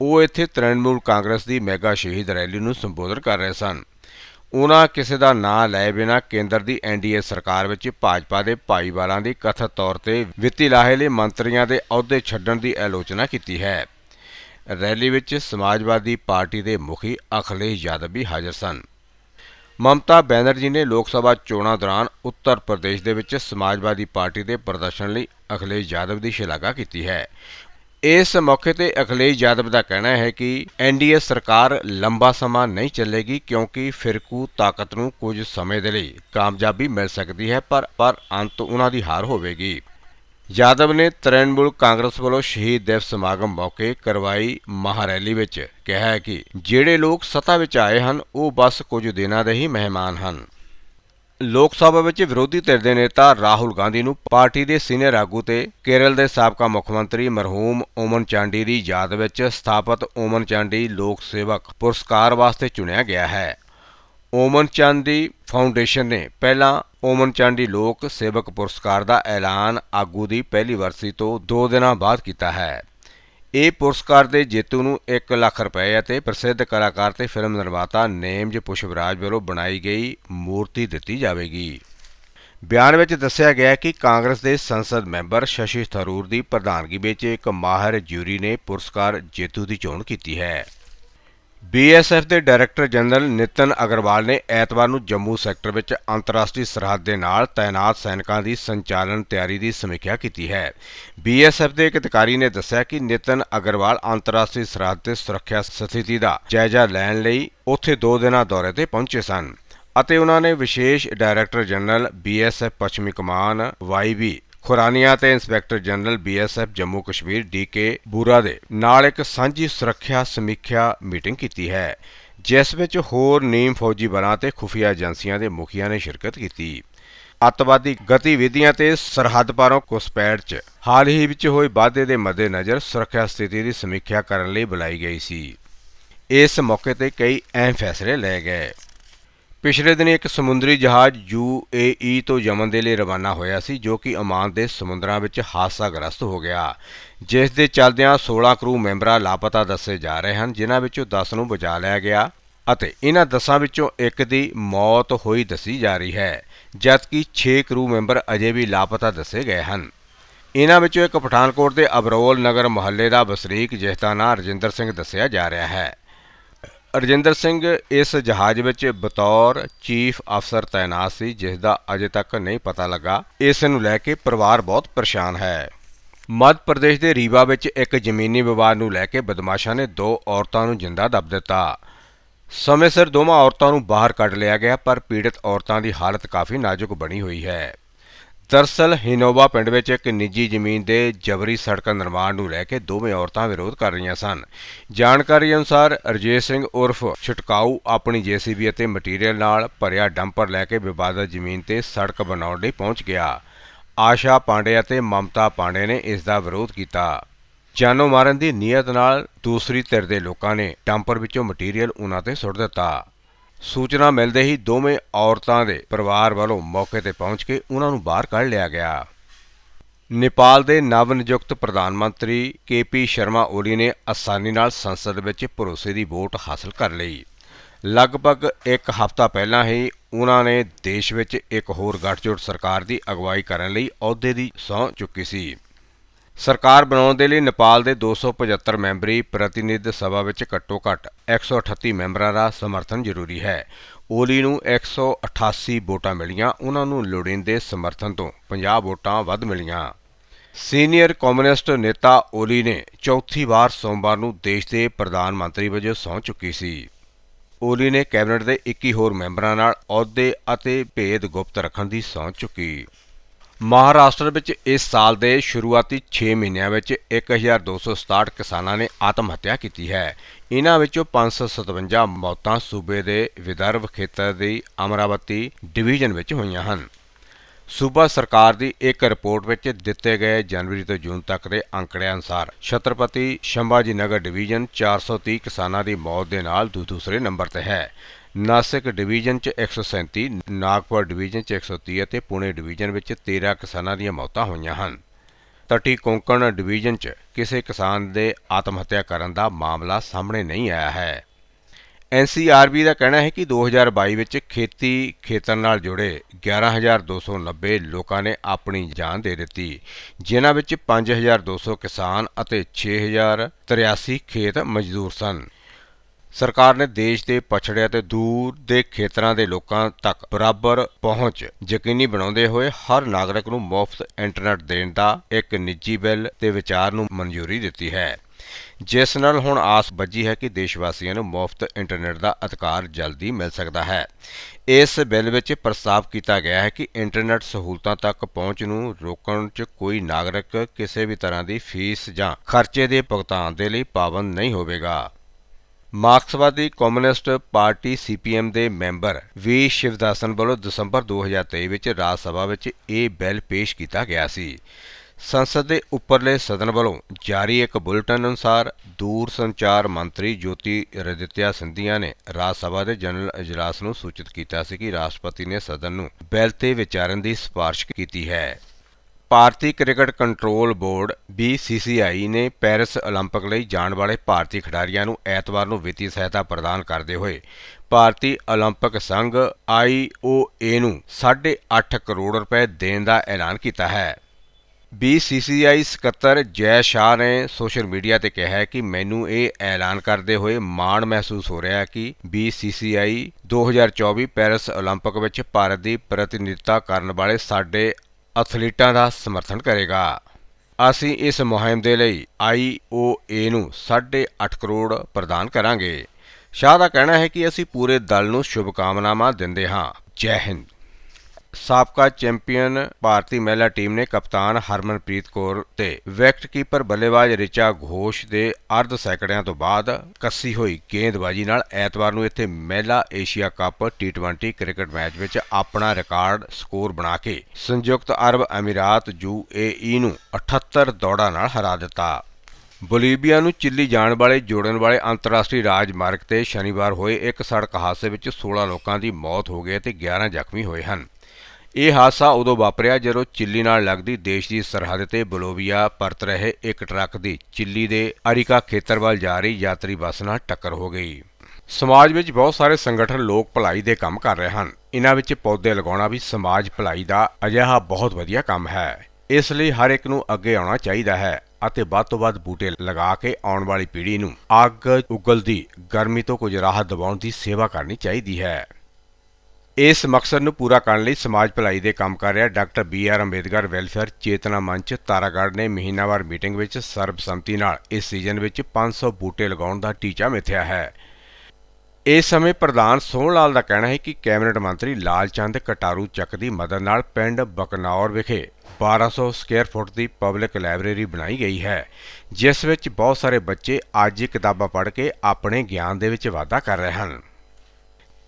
ਉਹ ਇੱਥੇ ਤ੍ਰਿਣਮੂਲ ਕਾਂਗਰਸ ਦੀ ਮੈਗਾ ਸ਼ਹੀਦ ਰੈਲੀ ਨੂੰ ਸੰਬੋਧਨ ਕਰ ਰਹੇ ਸਨ। ਉਹਨਾਂ ਕਿਸੇ ਦਾ ਨਾਂ ਲਏ ਬਿਨਾਂ ਕੇਂਦਰ ਦੀ ਐਨਡੀਏ ਸਰਕਾਰ ਵਿੱਚ ਭਾਜਪਾ ਦੇ ਭਾਈਵਾਲਾਂ ਦੀ ਕਥਿਤ ਤੌਰ ਤੇ ਵਿੱਤੀ ਲਾਹੇ ਲਈ ਮੰਤਰੀਆਂ ਦੇ ਅਹੁਦੇ ਛੱਡਣ ਦੀ ਆਲੋਚਨਾ ਕੀਤੀ ਹੈ। ਰੈਲੀ ਵਿੱਚ ਸਮਾਜਵਾਦੀ ਪਾਰਟੀ ਦੇ ਮੁਖੀ ਅਖਿਲੇਸ਼ ਯਾਦਵ ਵੀ ਹਾਜ਼ਰ ਸਨ। ਮਮਤਾ ਬੈਨਰਜੀ ਨੇ ਲੋਕ ਸਭਾ ਚੋਣਾਂ ਦੌਰਾਨ ਉੱਤਰ ਪ੍ਰਦੇਸ਼ ਦੇ ਵਿੱਚ ਸਮਾਜਵਾਦੀ ਪਾਰਟੀ ਦੇ ਪ੍ਰਦਰਸ਼ਨ ਲਈ ਅਖਿਲੇਸ਼ ਯਾਦਵ ਦੀ ਸ਼ਲਾਘਾ ਕੀਤੀ ਹੈ। ਇਸ ਮੌਕੇ ਤੇ ਅਖਿਲੇਸ਼ ਯਾਦਵ ਦਾ ਕਹਿਣਾ ਹੈ ਕਿ ਐਨਡੀਏ ਸਰਕਾਰ ਲੰਬਾ ਸਮਾਂ ਨਹੀਂ ਚੱਲੇਗੀ ਕਿਉਂਕਿ ਫਿਰਕੂ ਤਾਕਤ ਨੂੰ ਕੁਝ ਸਮੇਂ ਦੇ ਲਈ ਕਾਮਯਾਬੀ ਮਿਲ ਸਕਦੀ ਹੈ, ਪਰ ਪਰ ਅੰਤ ਉਹਨਾਂ ਦੀ ਹਾਰ ਹੋਵੇਗੀ। ਯਾਦਵ ਨੇ ਤ੍ਰਿਣਮੂਲ ਕਾਂਗਰਸ ਵੱਲੋਂ ਸ਼ਹੀਦ ਦਿਵਸ ਸਮਾਗਮ ਮੌਕੇ ਕਰਵਾਈ ਮਹਾਰੈਲੀ ਵਿੱਚ। ਕਿਹਾ ਹੈ ਕਿ ਜਿਹੜੇ ਲੋਕ ਸੱਤਾ ਵਿੱਚ ਆਏ ਹਨ, ਉਹ ਬਸ ਕੁਝ ਦਿਨਾਂ ਦੇ ਹੀ ਮਹਿਮਾਨ ਹਨ। ਲੋਕ ਸਭਾ ਵਿੱਚ ਵਿਰੋਧੀ ਧਿਰ ਦੇ ਨੇਤਾ ਰਾਹੁਲ ਗਾਂਧੀ ਨੂੰ ਪਾਰਟੀ ਦੇ ਸੀਨੀਅਰ ਆਗੂ ਤੇ ਕੇਰਲ ਦੇ ਸਾਬਕਾ ਮੁੱਖ ਮੰਤਰੀ ਮਰਹੂਮ ਓਮਨ ਚਾਂਡੀ ਦੀ ਯਾਦ ਵਿੱਚ ਸਥਾਪਿਤ ਓਮਨ ਚਾਂਡੀ ਲੋਕ ਸੇਵਕ ਪੁਰਸਕਾਰ ਵਾਸਤੇ ਚੁਣਿਆ ਗਿਆ ਹੈ। ਓਮਨ ਚਾਂਡੀ ਫਾਊਂਡੇਸ਼ਨ ਨੇ ਪਹਿਲਾਂ ਓਮਨ ਚਾਂਡੀ ਲੋਕ ਸੇਵਕ ਪੁਰਸਕਾਰ ਦਾ ਐਲਾਨ ਆਗੂ ਦੀ ਪਹਿਲੀ ਵਰਸੀ ਤੋਂ 2 ਦਿਨਾਂ ਬਾਅਦ ਕੀਤਾ ਹੈ। ਇਹ ਪੁਰਸਕਾਰ ਦੇ ਜੇਤੂ ਨੂੰ 1 ਲੱਖ ਰੁਪਏ ਅਤੇ ਪ੍ਰਸਿੱਧ ਕਲਾਕਾਰ ਤੇ ਫਿਲਮ ਨਿਰਮਾਤਾ ਨੇਮਜ ਪੁਸ਼ਪਰਾਜ ਵੱਲੋਂ ਬਣਾਈ ਗਈ ਮੂਰਤੀ ਦਿੱਤੀ ਜਾਵੇਗੀ। ਬਿਆਨ ਵਿੱਚ ਦੱਸਿਆ ਗਿਆ ਕਿ ਕਾਂਗਰਸ ਦੇ ਸੰਸਦ ਮੈਂਬਰ ਸ਼ਸ਼ੀ ਥਰੂਰ ਦੀ ਪ੍ਰਧਾਨਗੀ ਵਿੱਚ ਇੱਕ ਮਾਹਰ ਜਿਊਰੀ ਨੇ ਪੁਰਸਕਾਰ ਜੇਤੂ ਦੀ ਚੋਣ ਕੀਤੀ ਹੈ। ਬੀਐਸਐਫ ਦੇ ਡਾਇਰੈਕਟਰ ਜਨਰਲ ਨਿਤਨ ਅਗਰਵਾਲ ਨੇ ਐਤਵਾਰ ਨੂੰ ਜੰਮੂ ਸੈਕਟਰ ਵਿੱਚ ਅੰਤਰਰਾਸ਼ਟਰੀ ਸਰਹੱਦ ਦੇ ਨਾਲ ਤਾਇਨਾਤ ਸੈਨਿਕਾਂ ਦੀ ਸੰਚਾਲਨ ਤਿਆਰੀ ਦੀ ਸਮੀਖਿਆ ਕੀਤੀ ਹੈ। ਬੀਐਸਐਫ ਦੇ ਇੱਕ ਅਧਿਕਾਰੀ ਨੇ ਦੱਸਿਆ ਕਿ ਨਿਤਨ ਅਗਰਵਾਲ ਅੰਤਰਰਾਸ਼ਟਰੀ ਸਰਹੱਦ ਤੇ ਸੁਰੱਖਿਆ ਸਥਿਤੀ ਦਾ ਜਾਇਜ਼ਾ ਲੈਣ ਲਈ ਉੱਥੇ 2 ਦਿਨਾਂ ਦੌਰੇ ਤੇ ਪਹੁੰਚੇ ਸਨ ਅਤੇ ਉਹਨਾਂ ਨੇ ਵਿਸ਼ੇਸ਼ ਡਾਇਰੈਕਟਰ ਜਨਰਲ ਬੀਐਸਐਫ ਪੱਛਮੀ ਕਮਾਨ ਵਾਈਬੀ ਖੁਰਾਨੀਆ ਤੇ inspector general BSF Jammu Kashmir DK Boora ਦੇ ਨਾਲ ਇੱਕ ਸਾਂਝੀ ਸੁਰੱਖਿਆ ਸਮੀਖਿਆ ਮੀਟਿੰਗ ਕੀਤੀ ਹੈ, ਜਿਸ ਵਿੱਚ ਹੋਰ ਨੀਮ ਫੌਜੀ ਬਲਾਂ ਤੇ ਖੁਫੀਆ ਏਜੰਸੀਆਂ ਦੇ ਮੁਖੀਆਂ ਨੇ ਸ਼ਿਰਕਤ ਕੀਤੀ। ਅੱਤਵਾਦੀ ਗਤੀਵਿਧੀਆਂ ਤੇ ਸਰਹੱਦ ਪਾਰੋਂ ਘੁਸਪੈਠ 'ਚ ਹਾਲ ਹੀ ਵਿੱਚ ਹੋਏ ਵਾਧੇ ਦੇ ਮੱਦੇਨਜ਼ਰ ਸੁਰੱਖਿਆ ਸਥਿਤੀ ਦੀ ਸਮੀਖਿਆ ਕਰਨ ਲਈ ਬੁਲਾਈ ਗਈ ਸੀ। ਇਸ ਮੌਕੇ ਤੇ ਕਈ ਅਹਿਮ ਫੈਸਲੇ ਲਏ ਗਏ। ਪਿਛਲੇ ਦਿਨ ਇੱਕ ਸਮੁੰਦਰੀ ਜਹਾਜ਼ UAE ਤੋਂ ਯਮਨ ਦੇ ਲਈ ਰਵਾਨਾ ਹੋਇਆ ਸੀ, ਜੋ ਕਿ ਅਮਾਨ ਦੇ ਸਮੁੰਦਰਾਂ ਵਿੱਚ ਹਾਦਸਾਗ੍ਰਸਤ ਹੋ ਗਿਆ। ਜਿਸ ਦੇ ਚੱਲਦਿਆਂ 16 ਕਰੂ ਮੈਂਬਰਾਂ ਲਾਪਤਾ ਦੱਸੇ ਜਾ ਰਹੇ ਹਨ, ਜਿਨ੍ਹਾਂ ਵਿੱਚੋਂ 10 ਨੂੰ ਬਚਾ ਲਿਆ ਗਿਆ ਅਤੇ ਇਹਨਾਂ 10 ਵਿੱਚੋਂ ਇੱਕ ਦੀ ਮੌਤ ਹੋਈ ਦੱਸੀ ਜਾ ਰਹੀ ਹੈ, ਜਦਕਿ 6 ਕਰੂ ਮੈਂਬਰ ਅਜੇ ਵੀ ਲਾਪਤਾ ਦੱਸੇ ਗਏ ਹਨ। ਇਹਨਾਂ ਵਿੱਚੋਂ ਇੱਕ ਪਠਾਨਕੋਟ ਦੇ ਅਬਰੋਲ ਨਗਰ ਮੁਹੱਲੇ ਦਾ ਵਸਨੀਕ, ਜਿਸ ਦਾ ਨਾਂ ਰਜਿੰਦਰ ਸਿੰਘ ਦੱਸਿਆ ਜਾ ਰਿਹਾ ਹੈ। ਰਜਿੰਦਰ ਸਿੰਘ ਇਸ ਜਹਾਜ਼ ਵਿੱਚ ਬਤੌਰ ਚੀਫ ਅਫਸਰ ਤਾਇਨਾਤ ਸੀ, ਜਿਸ ਦਾ ਅਜੇ ਤੱਕ ਨਹੀਂ ਪਤਾ ਲੱਗਾ। ਇਸ ਨੂੰ ਲੈ ਕੇ ਪਰਿਵਾਰ ਬਹੁਤ ਪਰੇਸ਼ਾਨ ਹੈ। ਮੱਧ ਪ੍ਰਦੇਸ਼ ਦੇ ਰੀਵਾ ਵਿੱਚ ਇੱਕ ਜ਼ਮੀਨੀ ਵਿਵਾਦ ਨੂੰ ਲੈ ਕੇ ਬਦਮਾਸ਼ਾਂ ਨੇ ਦੋ ਔਰਤਾਂ ਨੂੰ ਜਿੰਦਾ ਦੱਬ ਦਿੱਤਾ। ਸਮੇਂ ਸਿਰ ਦੋਵਾਂ ਔਰਤਾਂ ਨੂੰ ਬਾਹਰ ਕੱਢ ਲਿਆ ਗਿਆ, ਪਰ ਪੀੜਤ ਔਰਤਾਂ ਦੀ ਹਾਲਤ ਕਾਫੀ ਨਾਜ਼ੁਕ ਬਣੀ ਹੋਈ ਹੈ। ਦਰਸਲ ਹਿਨੋਵਾ ਪਿੰਡ ਵਿੱਚ ਇੱਕ ਨਿੱਜੀ ਜ਼ਮੀਨ ਦੇ ਜਬਰੀ ਸੜਕ ਨਿਰਮਾਣ ਨੂੰ ਲੈ ਕੇ ਦੋਵੇਂ ਔਰਤਾਂ ਵਿਰੋਧ ਕਰ ਰਹੀਆਂ ਸਨ। ਜਾਣਕਾਰੀ ਅਨੁਸਾਰ ਰਜੇਸ਼ ਸਿੰਘ ਉਰਫ ਛਟਕਾਊ ਆਪਣੀ ਜੀਸੀਬੀ ਅਤੇ ਮਟੀਰੀਅਲ ਨਾਲ ਭਰਿਆ ਡੰਪਰ ਲੈ ਕੇ ਵਿਵਾਦਤ ਜ਼ਮੀਨ ਤੇ ਸੜਕ ਬਣਾਉਣ ਲਈ ਪਹੁੰਚ ਗਿਆ। ਆਸ਼ਾ ਪਾਂਡੇ ਅਤੇ ਮਮਤਾ ਪਾਂਡੇ ਨੇ ਇਸ ਦਾ ਵਿਰੋਧ ਕੀਤਾ। ਜਾਨੋ ਮਾਰਨ ਦੀ ਨੀਅਤ ਨਾਲ ਦੂਸਰੀ ਧਿਰ ਦੇ ਲੋਕਾਂ ਨੇ ਡੰਪਰ ਵਿੱਚੋਂ ਮਟੀਰੀਅਲ ਉਹਨਾਂ ਤੇ ਸੁੱਟ ਦਿੱਤਾ। ਸੂਚਨਾ ਮਿਲਦੇ ਹੀ ਦੋਵੇਂ ਔਰਤਾਂ ਦੇ ਪਰਿਵਾਰ ਵੱਲੋਂ ਮੌਕੇ ਤੇ ਪਹੁੰਚ ਕੇ ਉਹਨਾਂ ਨੂੰ ਬਾਹਰ ਕੱਢ ਲਿਆ ਗਿਆ। ਨੇਪਾਲ ਦੇ ਨਵ ਨਿਯੁਕਤ ਪ੍ਰਧਾਨ ਮੰਤਰੀ ਕੇਪੀ ਸ਼ਰਮਾ ਓਲੀ ਨੇ ਆਸਾਨੀ ਨਾਲ ਸੰਸਦ ਵਿੱਚ ਭਰੋਸੇ ਦੀ ਵੋਟ ਹਾਸਲ ਕਰ ਲਈ। ਲਗਭਗ ਇੱਕ ਹਫ਼ਤਾ ਪਹਿਲਾਂ ਹੀ ਉਹਨਾਂ ਨੇ ਦੇਸ਼ ਵਿੱਚ ਇੱਕ ਹੋਰ ਗੱਠਜੋੜ ਸਰਕਾਰ ਦੀ ਅਗਵਾਈ ਕਰਨ ਲਈ ਅਹੁਦੇ ਦੀ ਸਹੁੰ ਚੁੱਕੀ ਸੀ। ਸਰਕਾਰ ਬਣਾਉਣ ਦੇ ਲਈ ਨੇਪਾਲ ਦੇ 275 ਮੈਂਬਰੀ ਪ੍ਰਤੀਨਿਧ ਸਭਾ ਵਿੱਚ ਘੱਟੋ-ਘੱਟ 138 ਮੈਂਬਰਾਂ ਦਾ ਸਮਰਥਨ ਜ਼ਰੂਰੀ ਹੈ। ਓਲੀ ਨੂੰ 188 ਵੋਟਾਂ ਮਿਲੀਆਂ, ਉਹਨਾਂ ਨੂੰ ਲੋੜੀਂਦੇ ਸਮਰਥਨ ਤੋਂ 50 ਵੋਟਾਂ ਵੱਧ ਮਿਲੀਆਂ। ਸੀਨੀਅਰ ਕਮਿਊਨਿਸਟ ਨੇਤਾ ਓਲੀ ਨੇ ਚੌਥੀ ਵਾਰ ਸੋਮਵਾਰ ਨੂੰ ਦੇਸ਼ ਦੇ ਪ੍ਰਧਾਨ ਮੰਤਰੀ ਵਜੋਂ ਸਹੁੰ ਚੁੱਕੀ ਸੀ। ਓਲੀ ਨੇ ਕੈਬਨਿਟ ਦੇ 21 ਹੋਰ ਮੈਂਬਰਾਂ ਨਾਲ ਅਹੁਦੇ ਅਤੇ ਭੇਦ ਗੁਪਤ ਰੱਖਣ ਦੀ ਸਹੁੰ ਚੁੱਕੀ। ਮਹਾਰਾਸ਼ਟਰ ਵਿੱਚ ਇਸ ਸਾਲ ਦੇ ਸ਼ੁਰੂਆਤੀ 6 ਮਹੀਨਿਆਂ ਵਿੱਚ 1267 ਕਿਸਾਨਾਂ ਨੇ ਆਤਮ ਹੱਤਿਆ ਕੀਤੀ ਹੈ। ਇਨ੍ਹਾਂ ਵਿੱਚੋਂ 557 ਮੌਤਾਂ ਸੂਬੇ ਦੇ ਵਿਦਰਭ ਖੇਤਰ ਦੀ ਅਮਰਾਵਤੀ ਡਿਵੀਜ਼ਨ ਵਿੱਚ ਹੋਈਆਂ ਹਨ। ਸੂਬਾ ਸਰਕਾਰ ਦੀ ਇੱਕ ਰਿਪੋਰਟ ਵਿੱਚ ਦਿੱਤੇ ਗਏ ਜਨਵਰੀ ਤੋਂ ਜੂਨ ਤੱਕ ਦੇ ਅੰਕੜਿਆਂ ਅਨੁਸਾਰ ਛਤਰਪਤੀ ਸ਼ੰਭਾਜੀ ਨਗਰ ਡਿਵੀਜ਼ਨ 430 ਕਿਸਾਨਾਂ ਦੀ ਮੌਤ ਦੇ ਨਾਲ ਦੂ- ਦੂਸਰੇ ਨੰਬਰ ਤੇ ਹੈ। ਨਾਸਿਕ ਡਿਵੀਜ਼ਨ 'ਚ 137 ਨਾਗਪੁਰ ਡਿਵੀਜ਼ਨ 'ਚ 130 ਅਤੇ ਪੁਣੇ ਡਿਵੀਜ਼ਨ ਵਿੱਚ 13 ਕਿਸਾਨਾਂ ਦੀਆਂ ਮੌਤਾਂ ਹੋਈਆਂ ਹਨ। ਤਟੀ ਕੋਂਕਣ ਡਿਵੀਜ਼ਨ 'ਚ ਕਿਸੇ ਕਿਸਾਨ ਦੇ ਆਤਮ ਹੱਤਿਆ ਕਰਨ ਦਾ ਮਾਮਲਾ ਸਾਹਮਣੇ ਨਹੀਂ ਆਇਆ ਹੈ। NCRB ਦਾ ਕਹਿਣਾ ਹੈ ਕਿ 2022 ਵਿੱਚ ਖੇਤੀ ਖੇਤਰ ਨਾਲ ਜੁੜੇ 11290 ਲੋਕਾਂ ਨੇ ਆਪਣੀ ਜਾਨ ਦੇ ਦਿੱਤੀ, ਜਿਨ੍ਹਾਂ ਵਿੱਚ 5200 ਕਿਸਾਨ ਅਤੇ 6083 ਖੇਤ ਮਜ਼ਦੂਰ ਸਨ। ਸਰਕਾਰ ਨੇ ਦੇਸ਼ ਦੇ ਪਛੜੇ ਅਤੇ ਦੂਰ ਦੇ ਖੇਤਰਾਂ ਦੇ ਲੋਕਾਂ ਤੱਕ ਬਰਾਬਰ ਪਹੁੰਚ ਯਕੀਨੀ ਬਣਾਉਂਦੇ ਹੋਏ ਹਰ ਨਾਗਰਿਕ ਨੂੰ ਮੁਫਤ ਇੰਟਰਨੈਟ ਦੇਣ ਦਾ ਇੱਕ ਨਿੱਜੀ ਬਿੱਲ ਤੇ ਵਿਚਾਰ ਨੂੰ ਮਨਜ਼ੂਰੀ ਦਿੱਤੀ ਹੈ। ਜਿਸ ਨਾਲ ਹੁਣ ਆਸ ਬੱਝੀ ਹੈ ਕਿ ਦੇਸ਼ ਵਾਸੀਆਂ ਨੂੰ ਮੁਫਤ ਇੰਟਰਨੈਟ ਦਾ ਅਧਿਕਾਰ ਜਲਦੀ ਮਿਲ ਸਕਦਾ ਹੈ। ਇਸ ਬਿੱਲ ਵਿੱਚ ਪ੍ਰਸਤਾਵ ਕੀਤਾ ਗਿਆ ਹੈ ਕਿ ਇੰਟਰਨੈਟ ਸਹੂਲਤਾਂ ਤੱਕ ਪਹੁੰਚ ਨੂੰ ਰੋਕਣ 'ਚ ਕੋਈ ਨਾਗਰਿਕ ਕਿਸੇ ਵੀ ਤਰ੍ਹਾਂ ਦੀ ਫੀਸ ਜਾਂ ਖਰਚੇ ਦੇ ਭੁਗਤਾਨ ਦੇ ਲਈ ਪਾਬੰਦ ਨਹੀਂ ਹੋਵੇਗਾ। ਮਾਰਕਸਵਾਦੀ ਕਮਿਊਨਿਸਟ ਪਾਰਟੀ ਸੀਪੀਐਮ ਦੇ ਮੈਂਬਰ ਵੀ ਸ਼ਿਵਦਾਸਨ ਵੱਲੋਂ ਦਸੰਬਰ 2023 ਵਿੱਚ ਰਾਜ ਸਭਾ ਵਿੱਚ ਇਹ ਬਿੱਲ ਪੇਸ਼ ਕੀਤਾ ਗਿਆ ਸੀ। ਸੰਸਦ ਦੇ ਉੱਪਰਲੇ ਸਦਨ ਵੱਲੋਂ ਜਾਰੀ ਇੱਕ ਬੁਲੇਟਿਨ ਅਨੁਸਾਰ ਦੂਰ ਸੰਚਾਰ ਮੰਤਰੀ ਜੋਤੀ ਰਦਿੱਤਿਆ ਸਿੰਧੀਆ ਨੇ ਰਾਜ ਸਭਾ ਦੇ ਜਨਰਲ ਇਜਲਾਸ ਨੂੰ ਸੂਚਿਤ ਕੀਤਾ ਸੀ ਕਿ ਰਾਸ਼ਟਰਪਤੀ ਨੇ ਸਦਨ ਨੂੰ ਬਿੱਲ ਤੇ ਵਿਚਾਰਨ ਦੀ ਸਿਫਾਰਿਸ਼ ਕੀਤੀ ਹੈ। ਭਾਰਤੀ ਕ੍ਰਿਕਟ ਕੰਟਰੋਲ ਬੋਰਡ BCCI ਨੇ ਪੈਰਿਸ 올림픽 ਲਈ ਜਾਣ ਵਾਲੇ ਭਾਰਤੀ ਖਿਡਾਰੀਆਂ ਨੂੰ ਐਤਵਾਰ ਨੂੰ ਵਿੱਤੀ ਸਹਾਇਤਾ ਪ੍ਰਦਾਨ ਕਰਦੇ ਹੋਏ ਭਾਰਤੀ 올림픽 ਸੰਘ IOA ਨੂੰ 8.5 ਕਰੋੜ ਰੁਪਏ ਦੇਣ ਦਾ ਐਲਾਨ ਕੀਤਾ ਹੈ BCCI ਸਕੱਤਰ ਜੈ ਸ਼ਾਹ ਨੇ ਸੋਸ਼ਲ ਮੀਡੀਆ ਤੇ ਕਿਹਾ ਹੈ ਕਿ ਮੈਨੂੰ ਇਹ ਐਲਾਨ ਕਰਦੇ ਹੋਏ ਮਾਣ ਮਹਿਸੂਸ ਹੋ ਰਿਹਾ ਹੈ ਕਿ BCCI 2024 ਪੈਰਿਸ 올림픽 ਵਿੱਚ ਭਾਰਤ ਦੀ ਪ੍ਰਤੀਨਿਧਤਾ ਕਰਨ ਵਾਲੇ ਸਾਡੇ ਅਥਲੀਟਾਂ ਦਾ ਸਮਰਥਨ ਕਰੇਗਾ। ਅਸੀਂ ਇਸ ਮੁਹਿੰਮ ਦੇ ਲਈ IOA ਨੂੰ 8.5 ਕਰੋੜ ਪ੍ਰਦਾਨ ਕਰਾਂਗੇ। ਸ਼ਾਹ ਦਾ ਕਹਿਣਾ ਹੈ ਕਿ ਅਸੀਂ ਪੂਰੇ ਦਲ ਨੂੰ ਸ਼ੁਭਕਾਮਨਾਵਾਂ ਦਿੰਦੇ ਹਾਂ। ਜੈ ਹਿੰਦ। ਸਾਬਕਾ ਚੈਂਪੀਅਨ ਭਾਰਤੀ ਮਹਿਲਾ ਟੀਮ ਨੇ ਕਪਤਾਨ ਹਰਮਨਪ੍ਰੀਤ ਕੌਰ ਤੇ ਵਿਕਟਕੀਪਰ ਬੱਲੇਬਾਜ਼ ਰਿਚਾ ਘੋਸ਼ ਦੇ ਅਰਧ ਸੈਕੜਿਆਂ ਤੋਂ ਬਾਅਦ ਕੱਸੀ ਹੋਈ ਗੇਂਦਬਾਜ਼ੀ ਨਾਲ ਐਤਵਾਰ ਨੂੰ ਇੱਥੇ ਮਹਿਲਾ Asia cup T20 cricket match ਵਿੱਚ ਆਪਣਾ ਰਿਕਾਰਡ ਸਕੋਰ ਬਣਾ ਕੇ ਸੰਯੁਕਤ ਅਰਬ ਅਮੀਰਾਤ UAE ਨੂੰ 78 ਦੌੜਾਂ ਨਾਲ ਹਰਾ ਦਿੱਤਾ। ਬੋਲੀਵੀਆ ਨੂੰ ਚਿੱਲੀ ਜਾਣ ਵਾਲੇ, ਜੋੜਨ ਵਾਲੇ ਅੰਤਰਰਾਸ਼ਟਰੀ ਰਾਜਮਾਰਗ ਤੇ ਸ਼ਨੀਵਾਰ ਹੋਏ ਇੱਕ ਸੜਕ ਹਾਦਸੇ ਵਿੱਚ 16 ਲੋਕਾਂ ਦੀ ਮੌਤ ਹੋ ਗਈ ਤੇ 11 ਜ਼ਖਮੀ ਹੋਏ ਹਨ। ਇਹ ਹਾਦਸਾ ਉਦੋਂ ਵਾਪਰਿਆ ਜਦੋਂ ਚਿੱਲੀ ਨਾਲ ਲੱਗਦੀ ਦੇਸ਼ ਦੀ ਸਰਹੱਦ ਤੇ ਬਲੋਵੀਆ ਪਰਤ ਰਹੇ ਇੱਕ ਟਰੱਕ ਦੀ ਚਿੱਲੀ ਦੇ ਅਰੀਕਾ ਖੇਤਰ ਵੱਲ ਜਾ ਰਹੀ ਯਾਤਰੀ ਬੱਸ ਨਾਲ ਟੱਕਰ ਹੋ ਗਈ। ਸਮਾਜ ਵਿੱਚ ਬਹੁਤ ਸਾਰੇ ਸੰਗਠਨ ਲੋਕ ਭਲਾਈ ਦੇ ਕੰਮ ਕਰ ਰਹੇ ਹਨ। ਇਹਨਾਂ ਵਿੱਚ ਪੌਦੇ ਲਗਾਉਣਾ ਵੀ ਸਮਾਜ ਭਲਾਈ ਦਾ ਅਜਿਹਾ ਬਹੁਤ ਵਧੀਆ ਕੰਮ ਹੈ। ਇਸ ਲਈ ਹਰ ਇੱਕ ਨੂੰ ਅੱਗੇ ਆਉਣਾ ਚਾਹੀਦਾ ਹੈ ਅਤੇ ਵੱਧ ਤੋਂ ਵੱਧ ਬੂਟੇ ਲਗਾ ਕੇ ਆਉਣ ਵਾਲੀ ਪੀੜ੍ਹੀ ਨੂੰ ਅੱਗ ਉਗਲਦੀ, ਗਰਮੀ ਤੋਂ ਕੁਝ ਰਾਹਤ ਦਿਵਾਉਣ ਦੀ ਸੇਵਾ ਕਰਨੀ ਚਾਹੀਦੀ ਹੈ। ਇਸ ਮਕਸਦ ਨੂੰ ਪੂਰਾ ਕਰਨ ਲਈ ਸਮਾਜ ਭਲਾਈ ਦੇ ਕੰਮ ਕਰ ਰਿਹਾ doctor B R Ambedkar welfare ਚੇਤਨਾ ਮੰਚ ਤਾਰਾਗੜ੍ਹ ਨੇ ਮਹੀਨਾਵਾਰ ਮੀਟਿੰਗ ਵਿੱਚ ਸਰਬਸੰਮਤੀ ਨਾਲ ਇਸ ਸੀਜ਼ਨ ਵਿੱਚ 500 ਬੂਟੇ ਲਗਾਉਣ ਦਾ ਟੀਚਾ ਮਿਥਿਆ ਹੈ। ਇਸ ਸਮੇਂ ਪ੍ਰਧਾਨ ਸੋਹਣ ਲਾਲ ਦਾ ਕਹਿਣਾ ਹੈ ਕਿ ਕੈਬਨਿਟ ਮੰਤਰੀ ਲਾਲ ਚੰਦ ਕਟਾਰੂ ਚੱਕ ਦੀ ਮਦਦ ਨਾਲ ਪਿੰਡ ਬਕਨੌਰ ਵਿਖੇ 1200 ਸਕੁਅਰ ਫੁੱਟ ਦੀ ਪਬਲਿਕ ਲਾਇਬ੍ਰੇਰੀ ਬਣਾਈ ਗਈ ਹੈ, ਜਿਸ ਵਿੱਚ ਬਹੁਤ ਸਾਰੇ ਬੱਚੇ ਅੱਜ ਕਿਤਾਬਾਂ ਪੜ੍ਹ ਕੇ ਆਪਣੇ ਗਿਆਨ ਦੇ ਵਿੱਚ ਵਾਧਾ ਕਰ ਰਹੇ ਹਨ।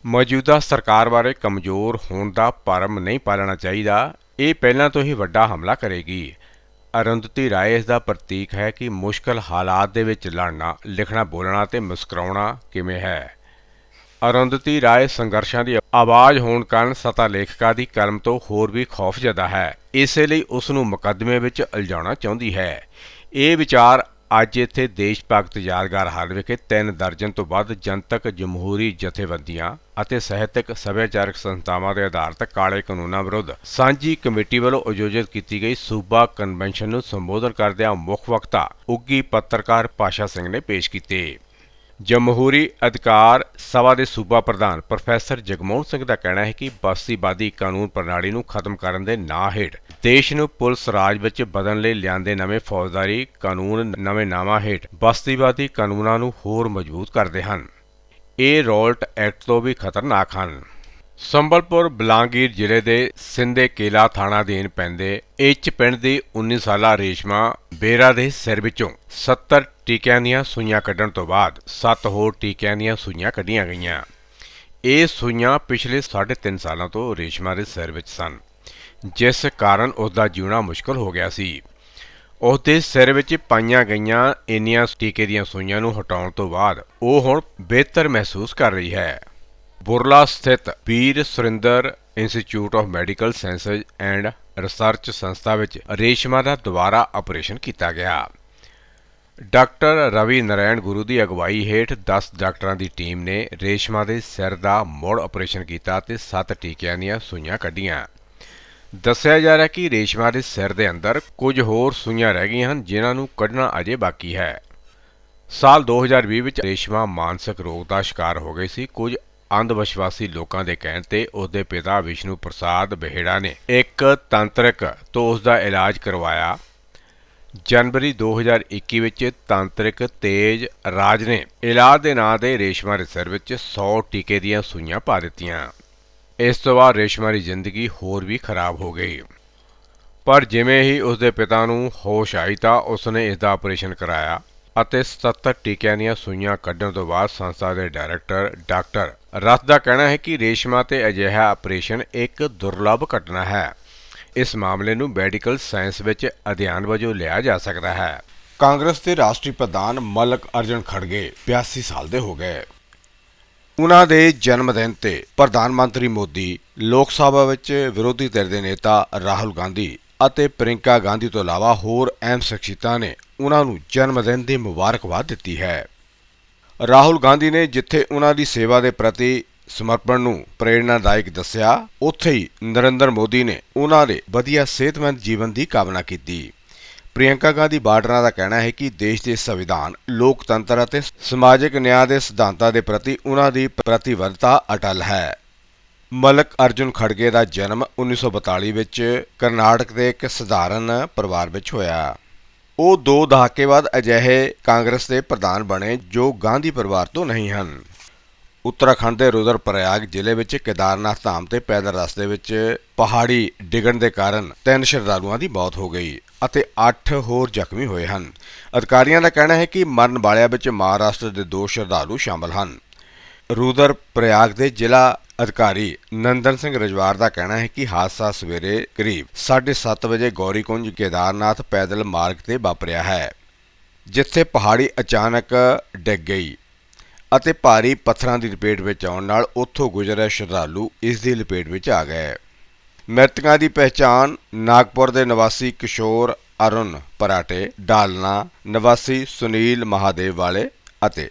ਮੌਜੂਦਾ ਸਰਕਾਰ ਬਾਰੇ ਕਮਜ਼ੋਰ ਹੋਣ ਦਾ ਭਰਮ ਨਹੀਂ ਪਾਲਣਾ ਚਾਹੀਦਾ, ਇਹ ਪਹਿਲਾਂ ਤੋਂ ਹੀ ਵੱਡਾ ਹਮਲਾ ਕਰੇਗੀ। ਅਰੁੰਧਤੀ ਰਾਏ ਇਸ ਦਾ ਪ੍ਰਤੀਕ ਹੈ ਕਿ ਮੁਸ਼ਕਲ ਹਾਲਾਤ ਦੇ ਵਿੱਚ ਲੜਨਾ, ਲਿਖਣਾ, ਬੋਲਣਾ ਤੇ ਮੁਸਕਰਾਉਣਾ ਕਿਵੇਂ ਹੈ। ਅਰੁੰਧਤੀ ਰਾਏ ਸੰਘਰਸ਼ਾਂ ਦੀ ਆਵਾਜ਼ ਹੋਣ ਕਾਰਨ ਸਤਾ ਲੇਖਕਾ ਦੀ ਕਲਮ ਤੋਂ ਹੋਰ ਵੀ ਖੌਫ ਖੌਫਜ਼ਦਾ ਹੈ। ਇਸੇ ਲਈ ਉਸ ਨੂੰ ਮੁਕੱਦਮੇ ਵਿੱਚ ਉਲਝਾਉਣਾ ਚਾਹੁੰਦੀ ਹੈ। ਇਹ ਵਿਚਾਰ ਅੱਜ ਇੱਥੇ ਦੇਸ਼ ਭਗਤ ਯਾਦਗਾਰ ਹਾਲ ਵਿਖੇ ਤਿੰਨ ਦਰਜਨ ਤੋਂ ਵੱਧ ਜਨਤਕ, ਜਮਹੂਰੀ ਜਥੇਬੰਦੀਆਂ ਅਤੇ ਸਾਹਿਤਕ ਸੱਭਿਆਚਾਰਕ ਸੰਸਥਾਵਾਂ ਦੇ ਆਧਾਰਿਤ ਕਾਲੇ ਕਾਨੂੰਨਾਂ ਵਿਰੁੱਧ ਸਾਂਝੀ ਕਮੇਟੀ ਵੱਲੋਂ ਆਯੋਜਿਤ ਕੀਤੀ ਗਈ ਸੂਬਾ ਕਨਵੈਨਸ਼ਨ ਨੂੰ ਸੰਬੋਧਨ ਕਰਦਿਆਂ ਮੁੱਖ ਵਕਤਾ ਉੱਗੀ ਪੱਤਰਕਾਰ ਪਾਸ਼ਾ ਸਿੰਘ ਨੇ ਪੇਸ਼ ਕੀਤੇ। ਜਮਹੂਰੀ ਅਧਿਕਾਰ ਸਭਾ ਦੇ ਸੂਬਾ ਪ੍ਰਧਾਨ ਪ੍ਰੋਫੈਸਰ ਜਗਮੋਹਨ ਸਿੰਘ ਦਾ ਕਹਿਣਾ ਹੈ ਕਿ ਬਸਤੀਵਾਦੀ ਕਾਨੂੰਨ ਪ੍ਰਣਾਲੀ ਨੂੰ ਖਤਮ ਕਰਨ ਦੇ ਨਾਂ ਹੇਠ ਦੇਸ਼ ਨੂੰ ਪੁਲਿਸ ਰਾਜ ਵਿੱਚ ਬਦਲਣ ਲਈ ਲਿਆਂਦੇ ਨਵੇਂ ਫੌਜਦਾਰੀ ਕਾਨੂੰਨ ਨਵੇਂ ਨਾਵਾਂ ਹੇਠ ਬਸਤੀਵਾਦੀ ਕਾਨੂੰਨਾਂ ਨੂੰ ਹੋਰ ਮਜ਼ਬੂਤ ਕਰਦੇ ਹਨ। ਇਹ ਰੋਲਟ ਐਕਟ ਤੋਂ ਵੀ ਖਤਰਨਾਕ ਹਨ। ਸੰਬਲਪੁਰ ਬਲਾਂਗੀਰ ਜ਼ਿਲ੍ਹੇ ਦੇ ਸਿੰਦੇ ਕੇਲਾ ਥਾਣਾ ਅਧੀਨ ਪੈਂਦੇ ਇੱਚ ਪਿੰਡ ਦੀ 19 ਸਾਲਾ ਰੇਸ਼ਮਾ ਬੇਰਾ ਦੇ ਸਿਰ ਵਿੱਚੋਂ 70 ਟੀਕਿਆਂ ਦੀਆਂ ਸੂਈਆਂ ਕੱਢਣ ਤੋਂ ਬਾਅਦ 7 ਹੋਰ ਟੀਕਿਆਂ ਦੀਆਂ ਸੂਈਆਂ ਕੱਢੀਆਂ ਗਈਆਂ। ਇਹ ਸੂਈਆਂ ਪਿਛਲੇ 3.5 ਸਾਲਾਂ ਤੋਂ ਰੇਸ਼ਮਾ ਦੇ ਸਿਰ ਵਿੱਚ ਸਨ, ਜਿਸ ਕਾਰਨ ਉਸ ਦਾ ਜਿਉਣਾ ਮੁਸ਼ਕਲ ਹੋ ਗਿਆ ਸੀ। ਉਸ ਦੇ ਸਿਰ ਵਿੱਚ ਪਾਈਆਂ ਗਈਆਂ ਇੰਨੀਆਂ ਟੀਕੇ ਦੀਆਂ ਸੂਈਆਂ ਨੂੰ ਹਟਾਉਣ ਤੋਂ ਬਾਅਦ ਉਹ ਹੁਣ ਬਿਹਤਰ ਮਹਿਸੂਸ ਕਰ ਰਹੀ ਹੈ। ਬੁਰਲਾ ਸਥਿਤ Veer Surinder institute of medical sciences and research ਸੰਸਥਾ ਵਿੱਚ ਰੇਸ਼ਮਾ ਦਾ ਦੁਬਾਰਾ ਆਪਰੇਸ਼ਨ ਕੀਤਾ ਗਿਆ। ਡਾਕਟਰ ਰਵੀ ਨਰੈਣ ਗੁਰੂ ਦੀ ਅਗਵਾਈ ਹੇਠ 10 ਡਾਕਟਰਾਂ ਦੀ ਟੀਮ ਨੇ ਰੇਸ਼ਮਾ ਦੇ ਸਿਰ ਦਾ ਮੋੜ ਆਪਰੇਸ਼ਨ ਕੀਤਾ ਤੇ 7 ਟੀਕਿਆਂ ਦੀਆਂ ਸੂਈਆਂ ਕੱਢੀਆਂ। ਦੱਸਿਆ ਜਾ ਰਿਹਾ ਕਿ ਰੇਸ਼ਮਾ ਦੇ ਸਿਰ ਦੇ ਅੰਦਰ ਕੁਝ ਹੋਰ ਸੂਈਆਂ ਰਹਿ ਗਈਆਂ ਹਨ, ਜਿਨ੍ਹਾਂ ਨੂੰ ਕੱਢਣਾ ਅਜੇ ਬਾਕੀ ਹੈ। ਸਾਲ 2020 ਵਿੱਚ ਰੇਸ਼ਮਾ ਮਾਨਸਿਕ ਰੋਗ ਦਾ ਸ਼ਿਕਾਰ ਹੋ ਗਈ ਸੀ। ਕੁਝ ਅੰਧ ਵਿਸ਼ਵਾਸੀ ਲੋਕਾਂ ਦੇ ਕਹਿਣ ਤੇ ਉਸਦੇ ਪਿਤਾ ਵਿਸ਼ਨੂੰ ਪ੍ਰਸਾਦ ਬਹਿੜਾ ਨੇ ਇੱਕ ਤੰਤਰਿਕ ਤੋਂ ਉਸ ਦਾ ਇਲਾਜ ਕਰਵਾਇਆ। ਜਨਵਰੀ 2021 ਵਿੱਚ ਤਾਂਤਰਿਕ ਤੇਜ ਰਾਜ ਨੇ ਇਲਾਜ ਦੇ ਨਾਂ ਦੇ ਰੇਸ਼ਮਾ ਦੇ ਸਿਰ ਵਿੱਚ 100 ਟੀਕੇ ਦੀਆਂ ਸੂਈਆਂ ਪਾ ਦਿੱਤੀਆਂ। ਇਸ ਤੋਂ ਬਾਅਦ ਰੇਸ਼ਮਾ ਦੀ ਜ਼ਿੰਦਗੀ ਹੋਰ ਵੀ ਖਰਾਬ ਹੋ ਗਈ। ਪਰ ਜਿਵੇਂ ਹੀ ਉਸਦੇ ਪਿਤਾ ਨੂੰ ਹੋਸ਼ ਆਈ ਤਾਂ ਉਸਨੇ ਇਸ ਦਾ ਆਪਰੇਸ਼ਨ ਕਰਾਇਆ ਅਤੇ 77 ਟੀਕਿਆਂ ਦੀਆਂ ਸੂਈਆਂ ਕੱਢਣ ਤੋਂ ਬਾਅਦ ਸੰਸਥਾ ਦੇ ਡਾਇਰੈਕਟਰ ਡਾਕਟਰ ਰਸ ਦਾ ਕਹਿਣਾ ਹੈ ਕਿ ਰੇਸ਼ਮਾ ਤੇ ਅਜਿਹਾ ਆਪਰੇਸ਼ਨ ਇੱਕ ਦੁਰਲੱਭ ਘਟਨਾ ਹੈ। ਇਸ ਮਾਮਲੇ ਨੂੰ ਮੈਡੀਕਲ ਸਾਇੰਸ ਵਿੱਚ ਅਧਿਐਨ ਵਜੋਂ ਲਿਆ ਜਾ ਸਕਦਾ ਹੈ। ਕਾਂਗਰਸ ਦੇ ਰਾਸ਼ਟਰੀ ਪ੍ਰਧਾਨ ਮਲਕ ਅਰਜਨ ਖੜਗੇ 82 ਸਾਲ ਦੇ ਹੋ ਗਏ। ਉਹਨਾਂ ਦੇ ਜਨਮ ਦਿਨ ਤੇ ਪ੍ਰਧਾਨ ਮੰਤਰੀ ਮੋਦੀ ਲੋਕ ਸਭਾ ਵਿੱਚ ਵਿਰੋਧੀ ਧਿਰ ਦੇ ਨੇਤਾ ਰਾਹੁਲ ਗਾਂਧੀ ਅਤੇ ਪ੍ਰਿੰਕਾ ਗਾਂਧੀ ਤੋਂ ਇਲਾਵਾ ਹੋਰ ਅਹਿਮ ਸ਼ਖਸੀਅਤਾਂ ਨੇ ਉਹਨਾਂ ਨੂੰ ਜਨਮ ਦਿਨ ਦੀ ਮੁਬਾਰਕਬਾਦ ਦਿੱਤੀ ਹੈ। ਰਾਹੁਲ ਗਾਂਧੀ ਨੇ ਜਿੱਥੇ ਉਹਨਾਂ ਦੀ ਸੇਵਾ ਦੇ ਪ੍ਰਤੀ ਸਮਰਪਣ ਨੂੰ ਪ੍ਰੇਰਣਾਦਾਇਕ ਦੱਸਿਆ, ਉੱਥੇ ਹੀ ਨਰਿੰਦਰ ਮੋਦੀ ਨੇ ਉਹਨਾਂ ਦੇ ਵਧੀਆ ਸਿਹਤਮੰਦ ਜੀਵਨ ਦੀ ਕਾਮਨਾ ਕੀਤੀ। ਪ੍ਰਿਯੰਕਾ ਗਾਂਧੀ ਬਾਰਡਰਾਂ ਦਾ ਕਹਿਣਾ ਹੈ ਕਿ ਦੇਸ਼ ਦੇ ਸੰਵਿਧਾਨ, ਲੋਕਤੰਤਰ ਅਤੇ ਸਮਾਜਿਕ ਨਿਆਂ ਦੇ ਸਿਧਾਂਤਾਂ ਦੇ ਪ੍ਰਤੀ ਉਹਨਾਂ ਦੀ ਪ੍ਰਤੀਬੱਧਤਾ ਅਟਲ ਹੈ। ਮਲਕ ਅਰਜੁਨ ਖੜਗੇ ਦਾ ਜਨਮ 1942 ਵਿੱਚ ਕਰਨਾਟਕ ਦੇ ਇੱਕ ਸਧਾਰਨ ਪਰਿਵਾਰ ਵਿੱਚ ਹੋਇਆ। ਉਹ ਦੋ ਦਹਾਕੇ ਬਾਅਦ ਅਜਿਹੇ ਕਾਂਗਰਸ ਦੇ ਪ੍ਰਧਾਨ ਬਣੇ ਜੋ ਗਾਂਧੀ ਪਰਿਵਾਰ ਤੋਂ ਨਹੀਂ ਹਨ। ਉੱਤਰਾਖੰਡ ਦੇ ਰੁਦਰ ਪ੍ਰਯਾਗ ਜ਼ਿਲ੍ਹੇ ਵਿੱਚ ਕੇਦਾਰਨਾਥ ਧਾਮ ਤੇ ਪੈਦਲ ਰਸਤੇ ਵਿੱਚ ਪਹਾੜੀ ਡਿੱਗਣ ਦੇ ਕਾਰਨ ਤਿੰਨ ਸ਼ਰਧਾਲੂਆਂ ਦੀ ਮੌਤ ਹੋ ਗਈ ਅਤੇ 8 ਹੋਰ ਜ਼ਖਮੀ ਹੋਏ ਹਨ। ਅਧਿਕਾਰੀਆਂ ਦਾ ਕਹਿਣਾ ਹੈ ਕਿ ਮਰਨ ਵਾਲਿਆਂ ਵਿੱਚ ਮਹਾਰਾਸ਼ਟਰ ਦੇ ਦੋ ਸ਼ਰਧਾਲੂ ਸ਼ਾਮਲ ਹਨ। ਰੂਦਰ ਪ੍ਰਯਾਗ ਦੇ ਜ਼ਿਲ੍ਹਾ ਅਧਿਕਾਰੀ ਨੰਦਨ ਸਿੰਘ ਰਜਵਾਰ ਦਾ ਕਹਿਣਾ ਹੈ ਕਿ ਹਾਦਸਾ ਸਵੇਰੇ ਕਰੀਬ 7:30 ਵਜੇ ਗੌਰੀਕੁੰਜ ਕੇਦਾਰਨਾਥ ਪੈਦਲ ਮਾਰਗ ਤੇ ਵਾਪਰਿਆ ਹੈ, ਜਿੱਥੇ ਪਹਾੜੀ ਅਚਾਨਕ ਡਿੱਗ ਗਈ। ਅਤੇ ਭਾਰੀ ਪੱਥਰਾਂ ਦੀ ਲਪੇਟ ਵਿੱਚ ਆਉਣ ਨਾਲ ਉੱਥੋਂ ਗੁਜ਼ਰਿਆ ਸ਼ਰਧਾਲੂ ਇਸ ਦੀ ਲਪੇਟ ਵਿੱਚ ਆ ਗਏ। ਮ੍ਰਿਤਕਾਂ ਦੀ ਪਹਿਚਾਣ ਨਾਗਪੁਰ ਦੇ ਨਿਵਾਸੀ ਕਿਸ਼ੋਰ ਅਰੁਣ ਪਰਾਟੇ, ਡਾਲਨਾ, ਨਿਵਾਸੀ ਸੁਨੀਲ ਮਹਾਦੇਵ ਵਾਲੇ ਅਤੇ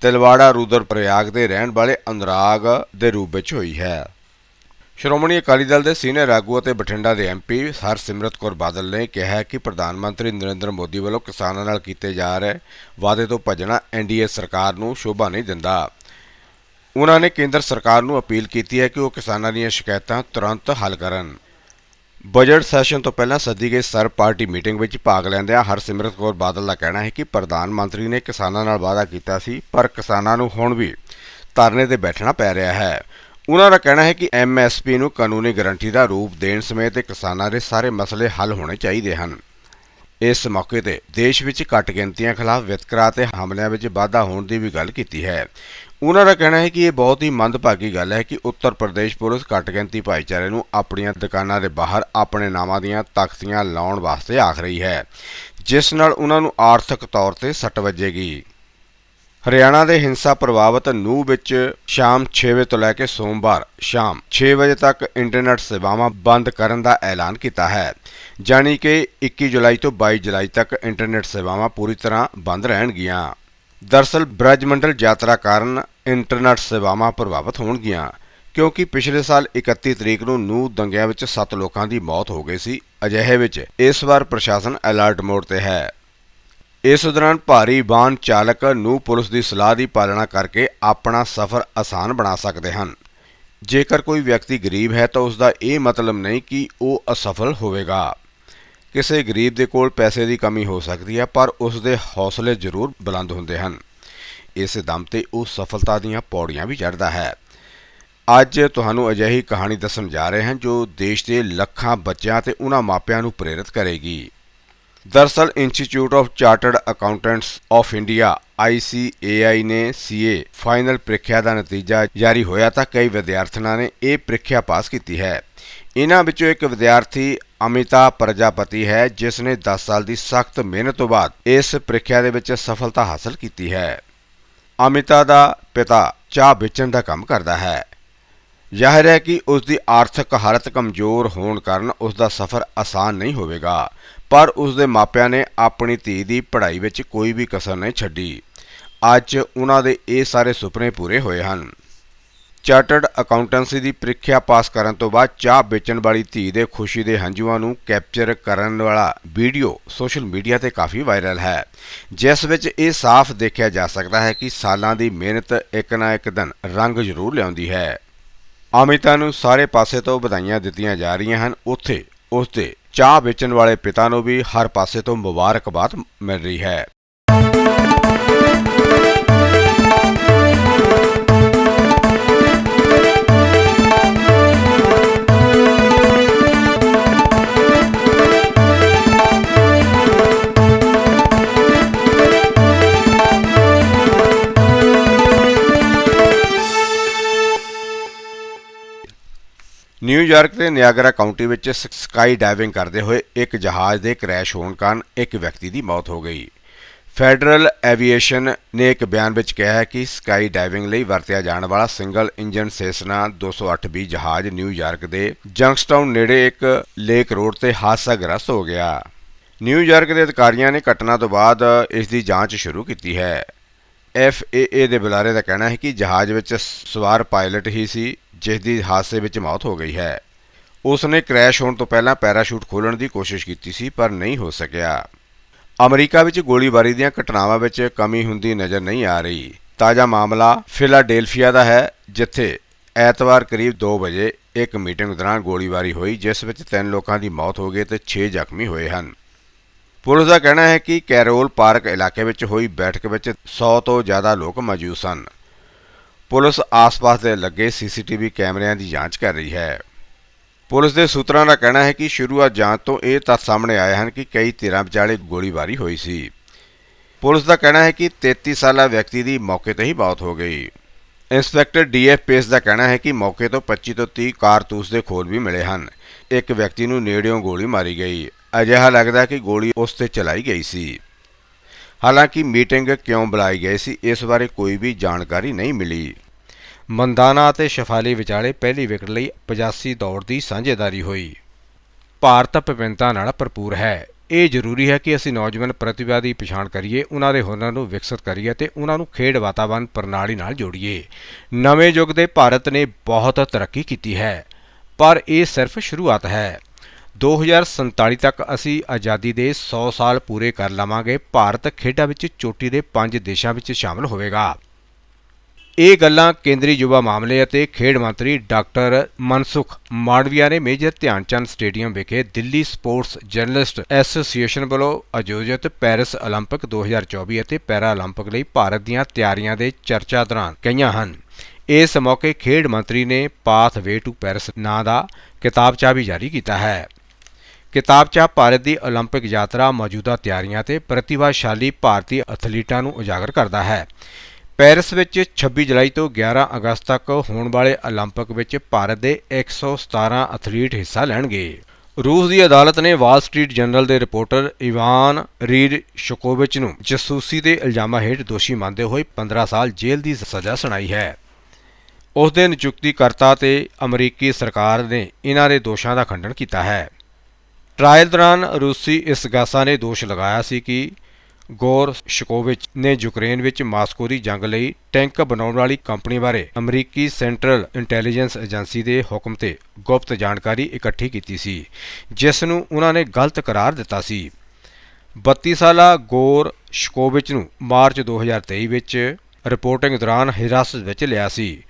ਤਿਲਵਾੜਾ ਰੂਦਰ ਪ੍ਰਯਾਗ ਦੇ ਰਹਿਣ ਵਾਲੇ ਅਨੁਰਾਗ ਦੇ ਰੂਪ ਵਿੱਚ ਹੋਈ ਹੈ। ਸ਼੍ਰੋਮਣੀ ਅਕਾਲੀ ਦਲ ਦੇ ਸੀਨੀਅਰ ਆਗੂ ਅਤੇ ਬਠਿੰਡਾ ਦੇ ਐਮਪੀ ਹਰਸਿਮਰਤ ਕੌਰ ਬਾਦਲ ਨੇ ਕਿਹਾ ਕਿ ਪ੍ਰਧਾਨ ਮੰਤਰੀ ਨਰਿੰਦਰ ਮੋਦੀ ਵੱਲੋਂ ਕਿਸਾਨਾਂ ਨਾਲ ਕੀਤੇ ਜਾ ਰਹੇ ਵਾਅਦੇ ਤੋਂ ਭੱਜਣਾ ਐਨਡੀਏ ਸਰਕਾਰ ਨੂੰ ਸ਼ੋਭਾ ਨਹੀਂ ਦਿੰਦਾ। ਉਹਨਾਂ ਨੇ ਕੇਂਦਰ ਸਰਕਾਰ ਨੂੰ ਅਪੀਲ ਕੀਤੀ ਹੈ ਕਿ ਉਹ ਕਿਸਾਨਾਂ ਦੀਆਂ ਸ਼ਿਕਾਇਤਾਂ ਤੁਰੰਤ ਹੱਲ ਕਰਨ। ਬਜਟ ਸੈਸ਼ਨ ਤੋਂ ਪਹਿਲਾਂ ਸੱਦੀ ਗਈ ਸਰਬ ਪਾਰਟੀ ਮੀਟਿੰਗ ਵਿੱਚ ਭਾਗ ਲੈਂਦਿਆਂ ਹਰਸਿਮਰਤ ਕੌਰ ਬਾਦਲ ਦਾ ਕਹਿਣਾ ਹੈ ਕਿ ਪ੍ਰਧਾਨ ਮੰਤਰੀ ਨੇ ਕਿਸਾਨਾਂ ਨਾਲ ਵਾਅਦਾ ਕੀਤਾ ਸੀ, ਪਰ ਕਿਸਾਨਾਂ ਨੂੰ ਹੁਣ ਵੀ ਧਰਨੇ ਤੇ ਬੈਠਣਾ ਪੈ ਰਿਹਾ ਹੈ। ਉਹਨਾਂ ਦਾ ਕਹਿਣਾ ਹੈ ਕਿ ਐਮਐਸਪੀ ਨੂੰ ਕਾਨੂੰਨੀ ਗਾਰੰਟੀ ਦਾ ਰੂਪ ਦੇਣ ਸਮੇਤ ਕਿਸਾਨਾਂ ਦੇ ਸਾਰੇ ਮਸਲੇ ਹੱਲ ਹੋਣੇ ਚਾਹੀਦੇ ਹਨ। ਇਸ ਮੌਕੇ ਤੇ ਦੇਸ਼ ਵਿੱਚ ਘੱਟ ਗਿਣਤੀਆਂ ਖਿਲਾਫ ਵਿਤਕਰਾ ਤੇ ਹਮਲਿਆਂ ਵਿੱਚ ਵਾਧਾ ਹੋਣ ਦੀ ਵੀ ਗੱਲ ਕੀਤੀ ਹੈ। ਉਹਨਾਂ ਦਾ ਕਹਿਣਾ ਹੈ ਕਿ ਇਹ ਬਹੁਤ ਹੀ ਮੰਦਭਾਗੀ ਗੱਲ ਹੈ ਕਿ ਉੱਤਰ ਪ੍ਰਦੇਸ਼ ਪੁਲਿਸ ਘੱਟ ਗਿਣਤੀ ਭਾਈਚਾਰੇ ਨੂੰ ਆਪਣੀਆਂ ਦੁਕਾਨਾਂ ਦੇ ਬਾਹਰ ਆਪਣੇ ਨਾਮਾਂ ਦੀਆਂ ਤਖਤੀਆਂ ਲਾਉਣ ਵਾਸਤੇ ਆਖ ਰਹੀ ਹੈ, ਜਿਸ ਨਾਲ ਉਹਨਾਂ ਨੂੰ ਆਰਥਿਕ ਤੌਰ ਤੇ ਸੱਟ ਵੱਜੇਗੀ। ਹਰਿਆਣਾ ਦੇ ਹਿੰਸਾ ਪ੍ਰਭਾਵਿਤ ਨੂਹ ਵਿੱਚ ਸ਼ਾਮ 6 ਵਜੇ ਤੋਂ ਲੈ ਕੇ ਸੋਮਵਾਰ ਸ਼ਾਮ 6 ਵਜੇ ਤੱਕ ਇੰਟਰਨੈਟ ਸੇਵਾਵਾਂ ਬੰਦ ਕਰਨ ਦਾ ਐਲਾਨ ਕੀਤਾ ਹੈ। ਜਾਣੀ ਕਿ 21 ਜੁਲਾਈ ਤੋਂ 22 ਜੁਲਾਈ ਤੱਕ ਇੰਟਰਨੈਟ ਸੇਵਾਵਾਂ ਪੂਰੀ ਤਰ੍ਹਾਂ ਬੰਦ ਰਹਿਣਗੀਆਂ। ਦਰਸਲ ਬ੍ਰਜਮੰਡਲ ਯਾਤਰਾ ਕਾਰਨ ਇੰਟਰਨੈਟ ਸੇਵਾਵਾਂ ਪ੍ਰਭਾਵਿਤ ਹੋਣਗੀਆਂ, ਕਿਉਂਕਿ ਪਿਛਲੇ ਸਾਲ 31 ਤਰੀਕ ਨੂੰ ਨੂਹ ਦੰਗਿਆਂ ਵਿੱਚ 7 ਲੋਕਾਂ ਦੀ ਮੌਤ ਹੋ ਗਈ ਸੀ। ਅਜਿਹੇ ਵਿੱਚ ਇਸ ਵਾਰ ਪ੍ਰਸ਼ਾਸਨ ਅਲਰਟ ਮੋਡ ਤੇ ਹੈ। ਇਸ ਦੌਰਾਨ ਭਾਰੀ ਵਾਹਨ ਚਾਲਕ ਨੂੰ ਪੁਲਿਸ ਦੀ ਸਲਾਹ ਦੀ ਪਾਲਣਾ ਕਰਕੇ ਆਪਣਾ ਸਫ਼ਰ ਆਸਾਨ ਬਣਾ ਸਕਦੇ ਹਨ। ਜੇਕਰ ਕੋਈ ਵਿਅਕਤੀ ਗਰੀਬ ਹੈ ਤਾਂ ਉਸ ਦਾ ਇਹ ਮਤਲਬ ਨਹੀਂ ਕਿ ਉਹ ਅਸਫਲ ਹੋਵੇਗਾ। ਕਿਸੇ ਗਰੀਬ ਦੇ ਕੋਲ ਪੈਸੇ ਦੀ ਕਮੀ ਹੋ ਸਕਦੀ ਹੈ, ਪਰ ਉਸ ਦੇ ਹੌਸਲੇ ਜ਼ਰੂਰ ਬੁਲੰਦ ਹੁੰਦੇ ਹਨ। ਇਸ ਦਮ ਤੇ ਉਹ ਸਫਲਤਾ ਦੀਆਂ ਪੌੜੀਆਂ ਵੀ ਚੜ੍ਹਦਾ ਹੈ। ਅੱਜ ਤੁਹਾਨੂੰ ਅਜਿਹੀ ਕਹਾਣੀ ਦੱਸਣ ਜਾ ਰਹੇ ਹਾਂ ਜੋ ਦੇਸ਼ ਦੇ ਲੱਖਾਂ ਬੱਚਿਆਂ ਤੇ ਉਹਨਾਂ ਮਾਪਿਆਂ ਨੂੰ ਪ੍ਰੇਰਿਤ ਕਰੇਗੀ। ਦਰਸਲ institute of chartered accountants of India ICAI ਨੇ CA ਫਾਈਨਲ ਪ੍ਰੀਖਿਆ ਦਾ ਨਤੀਜਾ ਜਾਰੀ ਹੋਇਆ ਤਾਂ ਕਈ ਵਿਦਿਆਰਥਣਾਂ ਨੇ ਇਹ ਪ੍ਰੀਖਿਆ ਪਾਸ ਕੀਤੀ ਹੈ। ਇਹਨਾਂ ਵਿੱਚੋਂ ਇੱਕ ਵਿਦਿਆਰਥੀ ਅਮਿਤਾ ਪ੍ਰਜਾਪਤੀ ਹੈ, ਜਿਸ ਨੇ 10 ਸਾਲ ਦੀ ਸਖਤ ਮਿਹਨਤ ਤੋਂ ਬਾਅਦ ਇਸ ਪ੍ਰੀਖਿਆ ਦੇ ਵਿੱਚ ਸਫਲਤਾ ਹਾਸਲ ਕੀਤੀ ਹੈ। ਅਮਿਤਾ ਦਾ ਪਿਤਾ ਚਾਹ ਵੇਚਣ ਦਾ ਕੰਮ ਕਰਦਾ ਹੈ। ਜ਼ਾਹਿਰ ਹੈ ਕਿ ਉਸ ਦੀ ਆਰਥਿਕ ਹਾਲਤ ਕਮਜ਼ੋਰ ਹੋਣ ਕਾਰਨ ਉਸ ਦਾ ਸਫ਼ਰ ਆਸਾਨ ਨਹੀਂ ਹੋਵੇਗਾ। ਪਰ ਉਸ ਦੇ ਮਾਪਿਆਂ ਨੇ ਆਪਣੀ ਧੀ ਦੀ ਪੜ੍ਹਾਈ ਵਿੱਚ ਕੋਈ ਵੀ ਕਸਰ ਨਹੀਂ ਛੱਡੀ। ਅੱਜ ਉਹਨਾਂ ਦੇ ਇਹ ਸਾਰੇ ਸੁਪਨੇ ਪੂਰੇ ਹੋਏ ਹਨ। ਚਾਰਟਰਡ ਅਕਾਊਂਟੈਂਸੀ ਦੀ ਪ੍ਰੀਖਿਆ ਪਾਸ ਕਰਨ ਤੋਂ ਬਾਅਦ ਚਾਹ ਵੇਚਣ ਵਾਲੀ ਧੀ ਦੇ ਖੁਸ਼ੀ ਦੇ ਹੰਝੂਆਂ ਨੂੰ ਕੈਪਚਰ ਕਰਨ ਵਾਲਾ ਵੀਡੀਓ ਸੋਸ਼ਲ ਮੀਡੀਆ ਤੇ ਕਾਫੀ ਵਾਇਰਲ ਹੈ, ਜਿਸ ਵਿੱਚ ਇਹ ਸਾਫ਼ ਦੇਖਿਆ ਜਾ ਸਕਦਾ ਹੈ ਕਿ ਸਾਲਾਂ ਦੀ ਮਿਹਨਤ ਇੱਕ ਨਾ ਇੱਕ ਦਿਨ ਰੰਗ ਜ਼ਰੂਰ ਲਿਆਉਂਦੀ ਹੈ। ਅਮਿਤਾ ਨੂੰ ਸਾਰੇ ਪਾਸੇ ਤੋਂ ਵਧਾਈਆਂ ਦਿੱਤੀਆਂ ਜਾ ਰਹੀਆਂ ਹਨ। ਉੱਥੇ ਉਸ ਦੇ ਚਾਹ ਵੇਚਣ ਵਾਲੇ ਪਿਤਾ ਨੂੰ ਵੀ ਹਰ ਪਾਸੇ ਤੋਂ ਮੁਬਾਰਕਬਾਦ ਮਿਲ ਰਹੀ ਹੈ। ਨਿਊਯਾਰਕ ਦੇ ਨਿਆਗਰਾ ਕਾਉਂਟੀ ਵਿੱਚ ਸਕਾਈ ਡਾਈਵਿੰਗ ਕਰਦੇ ਹੋਏ ਇੱਕ ਜਹਾਜ਼ ਦੇ ਕ੍ਰੈਸ਼ ਹੋਣ ਕਾਰਨ ਇੱਕ ਵਿਅਕਤੀ ਦੀ ਮੌਤ ਹੋ ਗਈ। ਫੈਡਰਲ ਐਵੀਏਸ਼ਨ ਨੇ ਇੱਕ ਬਿਆਨ ਵਿੱਚ ਕਿਹਾ ਹੈ ਕਿ ਸਕਾਈ ਡਾਈਵਿੰਗ ਲਈ ਵਰਤਿਆ ਜਾਣ ਵਾਲਾ ਸਿੰਗਲ ਇੰਜਨ ਸੈਸਨਾ 208B ਜਹਾਜ਼ ਨਿਊਯਾਰਕ ਦੇ ਜੰਕਸਟਾਊਨ ਨੇੜੇ ਇੱਕ ਲੇਕ ਰੋਡ ਤੇ ਹਾਦਸਾਗ੍ਰਸਤ ਹੋ ਗਿਆ। ਨਿਊਯਾਰਕ ਦੇ ਅਧਿਕਾਰੀਆਂ ਨੇ ਘਟਨਾ ਤੋਂ ਬਾਅਦ ਇਸ ਦੀ ਜਾਂਚ ਸ਼ੁਰੂ ਕੀਤੀ ਹੈ। FAA ਦੇ ਬੁਲਾਰੇ ਦਾ ਕਹਿਣਾ ਹੈ ਕਿ ਜਹਾਜ਼ ਵਿੱਚ ਸਵਾਰ ਪਾਇਲਟ ਹੀ ਸੀ। ਜਿਸ ਦੀ ਹਾਦਸੇ ਵਿੱਚ ਮੌਤ ਹੋ ਗਈ ਹੈ। ਉਸ ਨੇ ਕ੍ਰੈਸ਼ ਹੋਣ ਤੋਂ ਪਹਿਲਾਂ ਪੈਰਾਸ਼ੂਟ ਖੋਲ੍ਹਣ ਦੀ ਕੋਸ਼ਿਸ਼ ਕੀਤੀ ਸੀ, ਪਰ ਨਹੀਂ ਹੋ ਸਕਿਆ। ਅਮਰੀਕਾ ਵਿੱਚ ਗੋਲੀਬਾਰੀ ਦੀਆਂ ਘਟਨਾਵਾਂ ਵਿੱਚ ਕਮੀ ਹੁੰਦੀ ਨਜ਼ਰ ਨਹੀਂ ਆ ਰਹੀ। ਤਾਜ਼ਾ ਮਾਮਲਾ ਫਿਲਾਡੇਲਫੀਆ ਦਾ ਹੈ, ਜਿੱਥੇ ਐਤਵਾਰ ਕਰੀਬ 2 ਵਜੇ ਇੱਕ ਮੀਟਿੰਗ ਦੌਰਾਨ ਗੋਲੀਬਾਰੀ ਹੋਈ, ਜਿਸ ਵਿੱਚ ਤਿੰਨ ਲੋਕਾਂ ਦੀ ਮੌਤ ਹੋ ਗਈ ਤੇ 6 ਜ਼ਖਮੀ ਹੋਏ ਹਨ। ਪੁਲਿਸ ਦਾ ਕਹਿਣਾ ਹੈ ਕਿ ਕੈਰੋਲ ਪਾਰਕ ਇਲਾਕੇ ਵਿੱਚ ਹੋਈ ਬੈਠਕ ਵਿੱਚ 100 ਤੋਂ ਜ਼ਿਆਦਾ ਲੋਕ ਮੌਜੂਦ ਸਨ। ਪੁਲਿਸ ਆਸ-ਪਾਸ ਦੇ ਲੱਗੇ ਸੀਸੀਟੀਵੀ ਕੈਮਰਿਆਂ ਦੀ ਜਾਂਚ ਕਰ ਰਹੀ ਹੈ। ਪੁਲਿਸ ਦੇ ਸੂਤਰਾਂ ਦਾ ਕਹਿਣਾ ਹੈ ਕਿ ਸ਼ੁਰੂਆਤ ਜਾਂਚ ਤੋਂ ਇਹ ਤੱਥ ਸਾਹਮਣੇ ਆਏ ਹਨ ਕਿ ਕਈ ਧਿਰਾਂ ਵਿਚਾਲੇ ਗੋਲੀਬਾਰੀ ਹੋਈ ਸੀ। ਪੁਲਿਸ ਦਾ ਕਹਿਣਾ ਹੈ ਕਿ 33 ਸਾਲਾ ਵਿਅਕਤੀ ਦੀ ਮੌਕੇ ਤੇ ਹੀ ਮੌਤ ਹੋ ਗਈ। ਇੰਸਪੈਕਟਰ ਡੀਐਫ ਪੇਸ ਦਾ ਕਹਿਣਾ ਹੈ ਕਿ ਮੌਕੇ ਤੋਂ 25 ਤੋਂ 30 ਕਾਰਤੂਸ ਦੇ ਖੋਲ ਵੀ ਮਿਲੇ ਹਨ। ਇੱਕ ਵਿਅਕਤੀ ਨੂੰ ਨੇੜਿਓਂ ਗੋਲੀ ਮਾਰੀ ਗਈ। ਅਜਿਹਾ ਲੱਗਦਾ ਕਿ ਗੋਲੀ ਉਸ ਤੇ ਚਲਾਈ ਗਈ ਸੀ। ਹਾਲਾਂਕਿ ਮੀਟਿੰਗ ਕਿਉਂ ਬੁਲਾਈ ਗਈ ਸੀ, ਇਸ ਬਾਰੇ ਕੋਈ ਵੀ ਜਾਣਕਾਰੀ ਨਹੀਂ ਮਿਲੀ। ਮੰਦਾਨਾ ਅਤੇ ਸ਼ਫਾਲੀ ਵਿਚਾਲੇ ਪਹਿਲੀ ਵਿਕਟ ਲਈ 85 ਦੌੜ ਦੀ ਸਾਂਝੇਦਾਰੀ ਹੋਈ। ਭਾਰਤ ਵਿਭਿੰਨਤਾ ਨਾਲ ਭਰਪੂਰ ਹੈ। ਇਹ ਜ਼ਰੂਰੀ ਹੈ ਕਿ ਅਸੀਂ ਨੌਜਵਾਨ ਪ੍ਰਤਿਭਾ ਦੀ ਪਛਾਣ ਕਰੀਏ, ਉਹਨਾਂ ਦੇ ਹੁਨਰ ਨੂੰ ਵਿਕਸਿਤ ਕਰੀਏ ਤੇ ਉਹਨਾਂ ਨੂੰ ਖੇਡ ਵਾਤਾਵਰਣ ਪ੍ਰਣਾਲੀ ਨਾਲ ਜੋੜੀਏ। ਨਵੇਂ ਯੁੱਗ ਦੇ ਭਾਰਤ ਨੇ ਬਹੁਤ ਤਰੱਕੀ ਕੀਤੀ ਹੈ, ਪਰ ਇਹ ਸਿਰਫ ਸ਼ੁਰੂਆਤ ਹੈ। 2047 ਤੱਕ ਅਸੀਂ ਆਜ਼ਾਦੀ ਦੇ 100 ਸਾਲ ਪੂਰੇ ਕਰ ਲਵਾਂਗੇ ਭਾਰਤ ਖੇਡਾਂ ਵਿੱਚ ਚੋਟੀ ਦੇ 5 ਦੇਸ਼ਾਂ ਵਿੱਚ ਸ਼ਾਮਲ ਹੋਵੇਗਾ ਇਹ ਗੱਲਾਂ ਕੇਂਦਰੀ ਯੁਵਾ ਮਾਮਲੇ ਅਤੇ ਖੇਡ ਮੰਤਰੀ ਡਾਕਟਰ ਮਨਸੁਖ ਮਾਂਡਵੀਆ ਨੇ ਮੇਜਰ ਧਿਆਨ ਚੰਦ ਸਟੇਡੀਅਮ ਵਿਖੇ ਦਿੱਲੀ ਸਪੋਰਟਸ ਜਰਨਲਿਸਟ ਐਸੋਸੀਏਸ਼ਨ ਵੱਲੋਂ ਆਯੋਜਿਤ ਪੈਰਿਸ 올림픽 2024 ਅਤੇ ਪੈਰਾ 올림픽 ਲਈ ਭਾਰਤ ਦੀਆਂ ਤਿਆਰੀਆਂ ਦੇ ਚਰਚਾ ਦੌਰਾਨ ਕਹੀਆਂ ਹਨ ਇਸ ਮੌਕੇ ਖੇਡ ਮੰਤਰੀ ਨੇ ਪਾਥ ਵੇ ਟੂ ਪੈਰਿਸ ਨਾਂ ਦਾ ਕਿਤਾਬਚਾ ਵੀ ਜਾਰੀ ਕੀਤਾ ਹੈ ਕਿਤਾਬਚਾ ਭਾਰਤ ਦੀ 올림픽 ਯਾਤਰਾ ਮੌਜੂਦਾ ਤਿਆਰੀਆਂ ਤੇ ਪ੍ਰਤਿਭਾਸ਼ਾਲੀ ਭਾਰਤੀ ਐਥਲੀਟਾਂ ਨੂੰ ਉਜਾਗਰ ਕਰਦਾ ਹੈ ਪੈਰਿਸ ਵਿੱਚ 26 ਜੁਲਾਈ ਤੋਂ 11 ਅਗਸਤ ਤੱਕ ਹੋਣ ਵਾਲੇ 올림픽 ਵਿੱਚ ਭਾਰਤ ਦੇ 117 ਐਥਲੀਟ ਹਿੱਸਾ ਲੈਣਗੇ ਰੂਸ ਦੀ ਅਦਾਲਤ ਨੇ ਵਾਲ ਸਟਰੀਟ ਜਰਨਲ ਦੇ ਰਿਪੋਰਟਰ ਇਵਾਨ ਰੀਡ ਸ਼ੋਕੋਵਿਚ ਨੂੰ ਜਸੂਸੀ ਦੇ ਇਲਜ਼ਾਮਾਂ ਹੇਠ ਦੋਸ਼ੀ ਮੰਨਦੇ ਹੋਏ 15 ਸਾਲ ਜੇਲ੍ਹ ਦੀ ਸਜ਼ਾ ਸੁਣਾਈ ਹੈ ਉਸ ਦੇ ਨਿਯੁਕਤੀਕਰਤਾ ਤੇ ਅਮਰੀਕੀ ਸਰਕਾਰ ਨੇ ਇਹਨਾਂ ਦੇ ਦੋਸ਼ਾਂ ਦਾ ਖੰਡਨ ਕੀਤਾ ਹੈ ਟਰਾਇਲ ਦੌਰਾਨ ਰੂਸੀ ਇਸਗਾਸਾ ਨੇ ਦੋਸ਼ ਲਗਾਇਆ ਸੀ ਕਿ ਗੋਰ ਸ਼ਕੋਵਿਚ ਨੇ ਯੂਕਰੇਨ ਵਿੱਚ ਮਾਸਕੋ ਦੀ ਜੰਗ ਲਈ ਟੈਂਕ ਬਣਾਉਣ ਵਾਲੀ ਕੰਪਨੀ ਬਾਰੇ ਅਮਰੀਕੀ ਸੈਂਟਰਲ ਇੰਟੈਲੀਜੈਂਸ ਏਜੰਸੀ ਦੇ ਹੁਕਮ ਤੇ ਗੁਪਤ ਜਾਣਕਾਰੀ ਇਕੱਠੀ ਕੀਤੀ ਸੀ, ਜਿਸ ਨੂੰ ਉਹਨਾਂ ਨੇ ਗਲਤ ਕਰਾਰ ਦਿੱਤਾ ਸੀ। 32 ਸਾਲਾ ਗੋਰ ਸ਼ਕੋਵਿਚ ਨੂੰ ਮਾਰਚ 2023 ਵਿੱਚ ਰਿਪੋਰਟਿੰਗ ਦੌਰਾਨ ਹਿਰਾਸਤ ਵਿੱਚ ਲਿਆ ਸੀ।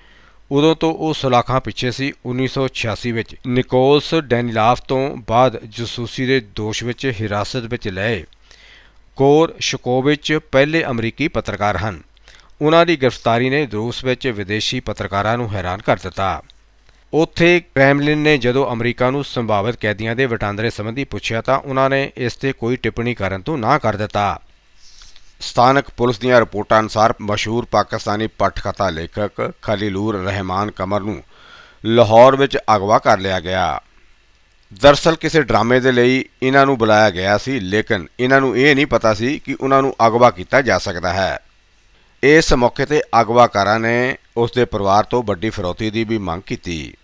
ਉਦੋਂ ਤੋਂ ਉਹ ਸਲਾਖਾਂ ਪਿੱਛੇ ਸੀ 1986 ਵਿੱਚ। ਨਿਕੋਲਸ ਡੈਨੀਲਾਫ ਤੋਂ ਬਾਅਦ ਜਸੂਸੀ ਦੇ ਦੋਸ਼ ਵਿੱਚ ਹਿਰਾਸਤ ਵਿੱਚ ਲਏ। ਗੋਰ ਸ਼ਕੋਵਿਚ ਪਹਿਲੇ ਅਮਰੀਕੀ ਪੱਤਰਕਾਰ ਹਨ। ਉਹਨਾਂ ਦੀ ਗ੍ਰਿਫਤਾਰੀ ਨੇ ਰੂਸ ਵਿੱਚ ਵਿਦੇਸ਼ੀ ਪੱਤਰਕਾਰਾਂ ਨੂੰ ਹੈਰਾਨ ਕਰ ਦਿੱਤਾ। ਉੱਥੇ ਕ੍ਰੈਮਲਿਨ ਨੇ ਜਦੋਂ ਅਮਰੀਕਾ ਨੂੰ ਸੰਭਾਵਿਤ ਕੈਦੀਆਂ ਦੇ ਵਟਾਂਦਰੇ ਸੰਬੰਧੀ ਪੁੱਛਿਆ ਤਾਂ ਉਹਨਾਂ ਨੇ ਇਸ ਤੇ ਕੋਈ ਟਿੱਪਣੀ ਕਰਨ ਤੋਂ ਨਾ ਕਰ ਦਿੱਤਾ। ਸਥਾਨਕ ਪੁਲਿਸ ਦੀਆਂ ਰਿਪੋਰਟਾਂ ਅਨੁਸਾਰ ਮਸ਼ਹੂਰ ਪਾਕਿਸਤਾਨੀ ਪੱਠਕਥਾ ਲੇਖਕ ਖਲੀਲੂਰ ਰਹਿਮਾਨ ਕਮਰ ਨੂੰ ਲਾਹੌਰ ਵਿੱਚ ਅਗਵਾ ਕਰ ਲਿਆ ਗਿਆ। ਦਰਸਲ ਕਿਸੇ ਡਰਾਮੇ ਦੇ ਲਈ ਇਹਨਾਂ ਨੂੰ ਬੁਲਾਇਆ ਗਿਆ ਸੀ, ਲੇਕਿਨ ਇਹਨਾਂ ਨੂੰ ਇਹ ਨਹੀਂ ਪਤਾ ਸੀ ਕਿ ਉਹਨਾਂ ਨੂੰ ਅਗਵਾ ਕੀਤਾ ਜਾ ਸਕਦਾ ਹੈ। ਇਸ ਮੌਕੇ ਤੇ ਅਗਵਾਕਾਰਾਂ ਨੇ ਉਸ ਦੇ ਪਰਿਵਾਰ ਤੋਂ ਵੱਡੀ ਫਿਰੌਤੀ ਦੀ ਵੀ ਮੰਗ ਕੀਤੀ।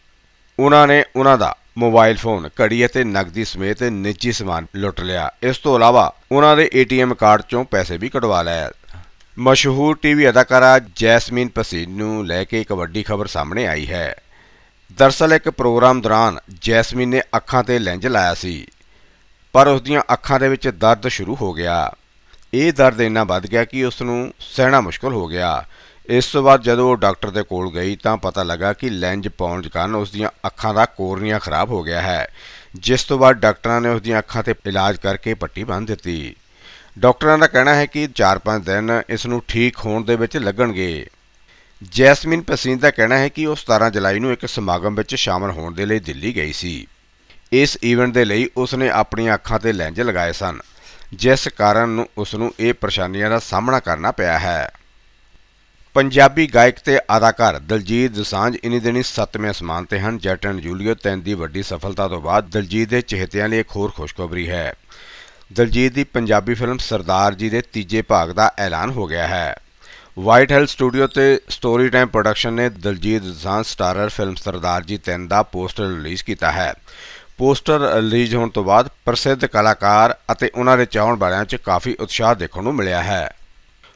ਉਹਨਾਂ ਨੇ ਉਹਨਾਂ ਦਾ ਮੋਬਾਈਲ ਫੋਨ, ਘੜੀ ਅਤੇ ਨਕਦੀ ਸਮੇਤ ਨਿੱਜੀ ਸਮਾਨ ਲੁੱਟ ਲਿਆ। ਇਸ ਤੋਂ ਇਲਾਵਾ ਉਹਨਾਂ ਦੇ ਏਟੀਐਮ ਕਾਰਡ ਚੋਂ ਪੈਸੇ ਵੀ ਕਢਵਾ ਲਏ। ਮਸ਼ਹੂਰ ਟੀਵੀ ਅਦਾਕਾਰਾ ਜੈਸਮੀਨ ਪਸੀਨ ਨੂੰ ਲੈ ਕੇ ਇੱਕ ਵੱਡੀ ਖਬਰ ਸਾਹਮਣੇ ਆਈ ਹੈ। ਦਰਸਲ ਇੱਕ ਪ੍ਰੋਗਰਾਮ ਦੌਰਾਨ ਜੈਸਮੀਨ ਨੇ ਅੱਖਾਂ ਤੇ ਲੈਂਜ ਲਾਇਆ ਸੀ, ਪਰ ਉਸ ਦੀਆਂ ਅੱਖਾਂ ਦੇ ਵਿੱਚ ਦਰਦ ਸ਼ੁਰੂ ਹੋ ਗਿਆ। ਇਹ ਦਰਦ ਇੰਨਾ ਵੱਧ ਗਿਆ ਕਿ ਉਸ ਨੂੰ ਸਹਿਣਾ ਮੁਸ਼ਕਲ ਹੋ ਗਿਆ। ਇਸ ਤੋਂ ਬਾਅਦ ਜਦੋਂ ਉਹ ਡਾਕਟਰ ਦੇ ਕੋਲ ਗਈ ਤਾਂ ਪਤਾ ਲੱਗਾ ਕਿ ਲੈਂਜ ਪਾਉਣ ਕਾਰਨ ਉਸ ਦੀਆਂ ਅੱਖਾਂ ਦਾ ਕੋਰਨੀਆ ਖਰਾਬ ਹੋ ਗਿਆ ਹੈ, ਜਿਸ ਤੋਂ ਬਾਅਦ ਡਾਕਟਰਾਂ ਨੇ ਉਸ ਦੀਆਂ ਅੱਖਾਂ ਤੇ ਇਲਾਜ ਕਰਕੇ ਪੱਟੀ ਬੰਨ੍ਹ ਦਿੱਤੀ। ਡਾਕਟਰਾਂ ਦਾ ਕਹਿਣਾ ਹੈ ਕਿ 4-5 ਦਿਨ ਇਸ ਨੂੰ ਠੀਕ ਹੋਣ ਦੇ ਵਿੱਚ ਲੱਗਣਗੇ। ਜੈਸਮਿਨ ਪਸੀਨ ਦਾ ਕਹਿਣਾ ਹੈ ਕਿ ਉਹ 17 ਜੁਲਾਈ ਨੂੰ ਇੱਕ ਸਮਾਗਮ ਵਿੱਚ ਸ਼ਾਮਲ ਹੋਣ ਦੇ ਲਈ ਦਿੱਲੀ ਗਈ ਸੀ। ਇਸ ਈਵੈਂਟ ਦੇ ਲਈ ਉਸ ਨੇ ਆਪਣੀਆਂ ਅੱਖਾਂ ਤੇ ਲੈਂਜ ਲਗਾਏ ਸਨ, ਜਿਸ ਕਾਰਨ ਉਸ ਨੂੰ ਇਹ ਪਰੇਸ਼ਾਨੀਆਂ ਦਾ ਸਾਹਮਣਾ ਕਰਨਾ ਪਿਆ ਹੈ। ਪੰਜਾਬੀ ਗਾਇਕ ਤੇ ਅਦਾਕਾਰ ਦਲਜੀਤ ਦਸਾਂਝ ਇਨੀ ਦਿਨੀ ਸੱਤਵੇਂ ਅਸਮਾਨ ਤੇ ਹਨ। ਜੱਟ ਐਂਡ ਜੂਲੀਅਟ ਤੈਨ ਦੀ ਵੱਡੀ ਸਫਲਤਾ ਤੋਂ ਬਾਅਦ ਦਲਜੀਤ ਦੇ ਚਹੇਤਿਆਂ ਲਈ ਇੱਕ ਹੋਰ ਖੁਸ਼ਖਬਰੀ ਹੈ। ਦਲਜੀਤ ਦੀ ਪੰਜਾਬੀ ਫਿਲਮ ਸਰਦਾਰ ਜੀ ਦੇ ਤੀਜੇ ਭਾਗ ਦਾ ਐਲਾਨ ਹੋ ਗਿਆ ਹੈ। ਵਾਈਟ ਹਿਲ ਸਟੂਡੀਓ ਤੇ ਸਟੋਰੀ ਟਾਈਮ ਪ੍ਰੋਡਕਸ਼ਨ ਨੇ ਦਲਜੀਤ ਦਸਾਂਝ ਸਟਾਰਰ ਫਿਲਮ ਸਰਦਾਰ ਜੀ ਤੈਨ ਦਾ ਪੋਸਟਰ ਰਿਲੀਜ਼ ਕੀਤਾ ਹੈ। ਪੋਸਟਰ ਰਿਲੀਜ਼ ਹੋਣ ਤੋਂ ਬਾਅਦ ਪ੍ਰਸਿੱਧ ਕਲਾਕਾਰ ਅਤੇ ਉਹਨਾਂ ਦੇ ਚਾਹਣ ਵਾਲਿਆਂ 'ਚ ਕਾਫੀ ਉਤਸ਼ਾਹ ਦੇਖਣ ਨੂੰ ਮਿਲਿਆ ਹੈ।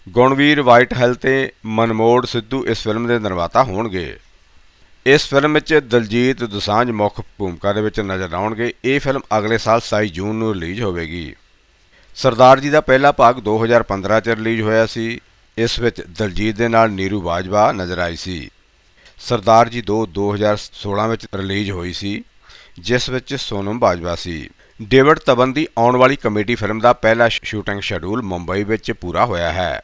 ਗੁਣਵੀਰ ਵਾਈਟ ਹੈਲ ਤੇ ਮਨਮੋੜ ਸਿੱਧੂ ਇਸ ਫਿਲਮ ਦੇ ਨਿਰਮਾਤਾ ਹੋਣਗੇ। ਇਸ ਫਿਲਮ ਵਿੱਚ ਦਲਜੀਤ ਦੁਸਾਂਝ ਮੁੱਖ ਭੂਮਿਕਾ ਦੇ ਵਿੱਚ ਨਜ਼ਰ ਆਉਣਗੇ। ਇਹ ਫਿਲਮ ਅਗਲੇ ਸਾਲ 27 ਜੂਨ ਨੂੰ ਰਿਲੀਜ਼ ਹੋਵੇਗੀ। ਸਰਦਾਰ ਜੀ ਦਾ ਪਹਿਲਾ ਭਾਗ 2015 ਚ ਰਿਲੀਜ਼ ਹੋਇਆ ਸੀ। ਇਸ ਵਿੱਚ ਦਲਜੀਤ ਦੇ ਨਾਲ ਨੀਰੂ ਬਾਜਵਾ ਨਜ਼ਰ ਆਈ ਸੀ। ਸਰਦਾਰ ਜੀ 2 2016 ਵਿੱਚ ਰਿਲੀਜ਼ ਹੋਈ ਸੀ, ਜਿਸ ਵਿੱਚ ਸੋਨਮ ਬਾਜਵਾ ਸੀ। ਡੇਵਿਡ ਤਬਨ ਦੀ ਆਉਣ ਵਾਲੀ ਕਮੇਡੀ ਫਿਲਮ ਦਾ ਪਹਿਲਾ ਸ਼ੂਟਿੰਗ ਸ਼ੈਡਿਊਲ ਮੁੰਬਈ ਵਿੱਚ ਪੂਰਾ ਹੋਇਆ ਹੈ।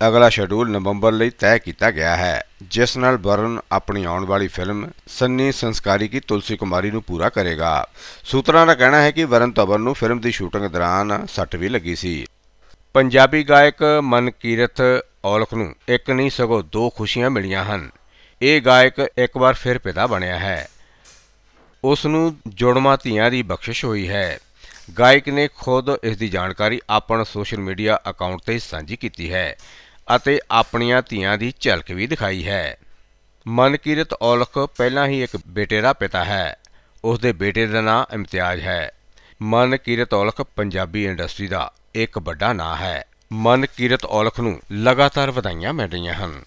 ਅਗਲਾ ਸ਼ਡਿਊਲ ਨਵੰਬਰ ਲਈ ਤੈਅ ਕੀਤਾ ਗਿਆ ਹੈ, ਜਿਸ ਨਾਲ ਵਰਨ ਆਪਣੀ ਆਉਣ ਵਾਲੀ ਫਿਲਮ ਸੰਨੀ ਸੰਸਕਾਰੀ ਕੀ ਤੁਲਸੀ ਕੁਮਾਰੀ ਨੂੰ ਪੂਰਾ ਕਰੇਗਾ। ਸੂਤਰਾਂ ਦਾ ਕਹਿਣਾ ਹੈ ਕਿ ਵਰਨ ਧਵਨ ਨੂੰ ਫਿਲਮ ਦੀ ਸ਼ੂਟਿੰਗ ਦੌਰਾਨ ਸੱਟ ਵੀ ਲੱਗੀ ਸੀ। ਪੰਜਾਬੀ ਗਾਇਕ ਮਨਕੀਰਤ ਔਲਖ ਨੂੰ ਇੱਕ ਨਹੀਂ ਸਗੋਂ ਦੋ ਖੁਸ਼ੀਆਂ ਮਿਲੀਆਂ ਹਨ। ਇਹ ਗਾਇਕ ਇੱਕ ਵਾਰ ਫਿਰ ਪਿਤਾ ਬਣਿਆ ਹੈ। ਉਸ ਨੂੰ ਜੁੜਵਾਂ ਧੀਆਂ ਦੀ ਬਖਸ਼ਿਸ਼ ਹੋਈ ਹੈ। ਗਾਇਕ ਨੇ ਖੁਦ ਇਸ ਦੀ ਜਾਣਕਾਰੀ ਆਪਣਾ ਸੋਸ਼ਲ ਮੀਡੀਆ ਅਕਾਊਂਟ ਤੇ ਸਾਂਝੀ ਕੀਤੀ ਹੈ। ਅਤੇ ਆਪਣੀਆਂ ਧੀਆਂ ਦੀ ਝਲਕ ਵੀ ਦਿਖਾਈ ਹੈ। ਮਨਕੀਰਤ ਔਲਖ ਪਹਿਲਾਂ ਹੀ ਇੱਕ ਬੇਟੇ ਦਾ ਪਿਤਾ ਹੈ। ਉਸ ਦੇ ਬੇਟੇ ਦਾ ਨਾਂ ਇਮਤਿਆਜ਼ ਹੈ। ਮਨਕੀਰਤ ਔਲਖ ਪੰਜਾਬੀ ਇੰਡਸਟਰੀ ਦਾ ਇੱਕ ਵੱਡਾ ਨਾਂ ਹੈ। ਮਨਕੀਰਤ ਔਲਖ ਨੂੰ ਲਗਾਤਾਰ ਵਧਾਈਆਂ ਮਿਲ ਰਹੀਆਂ ਹਨ।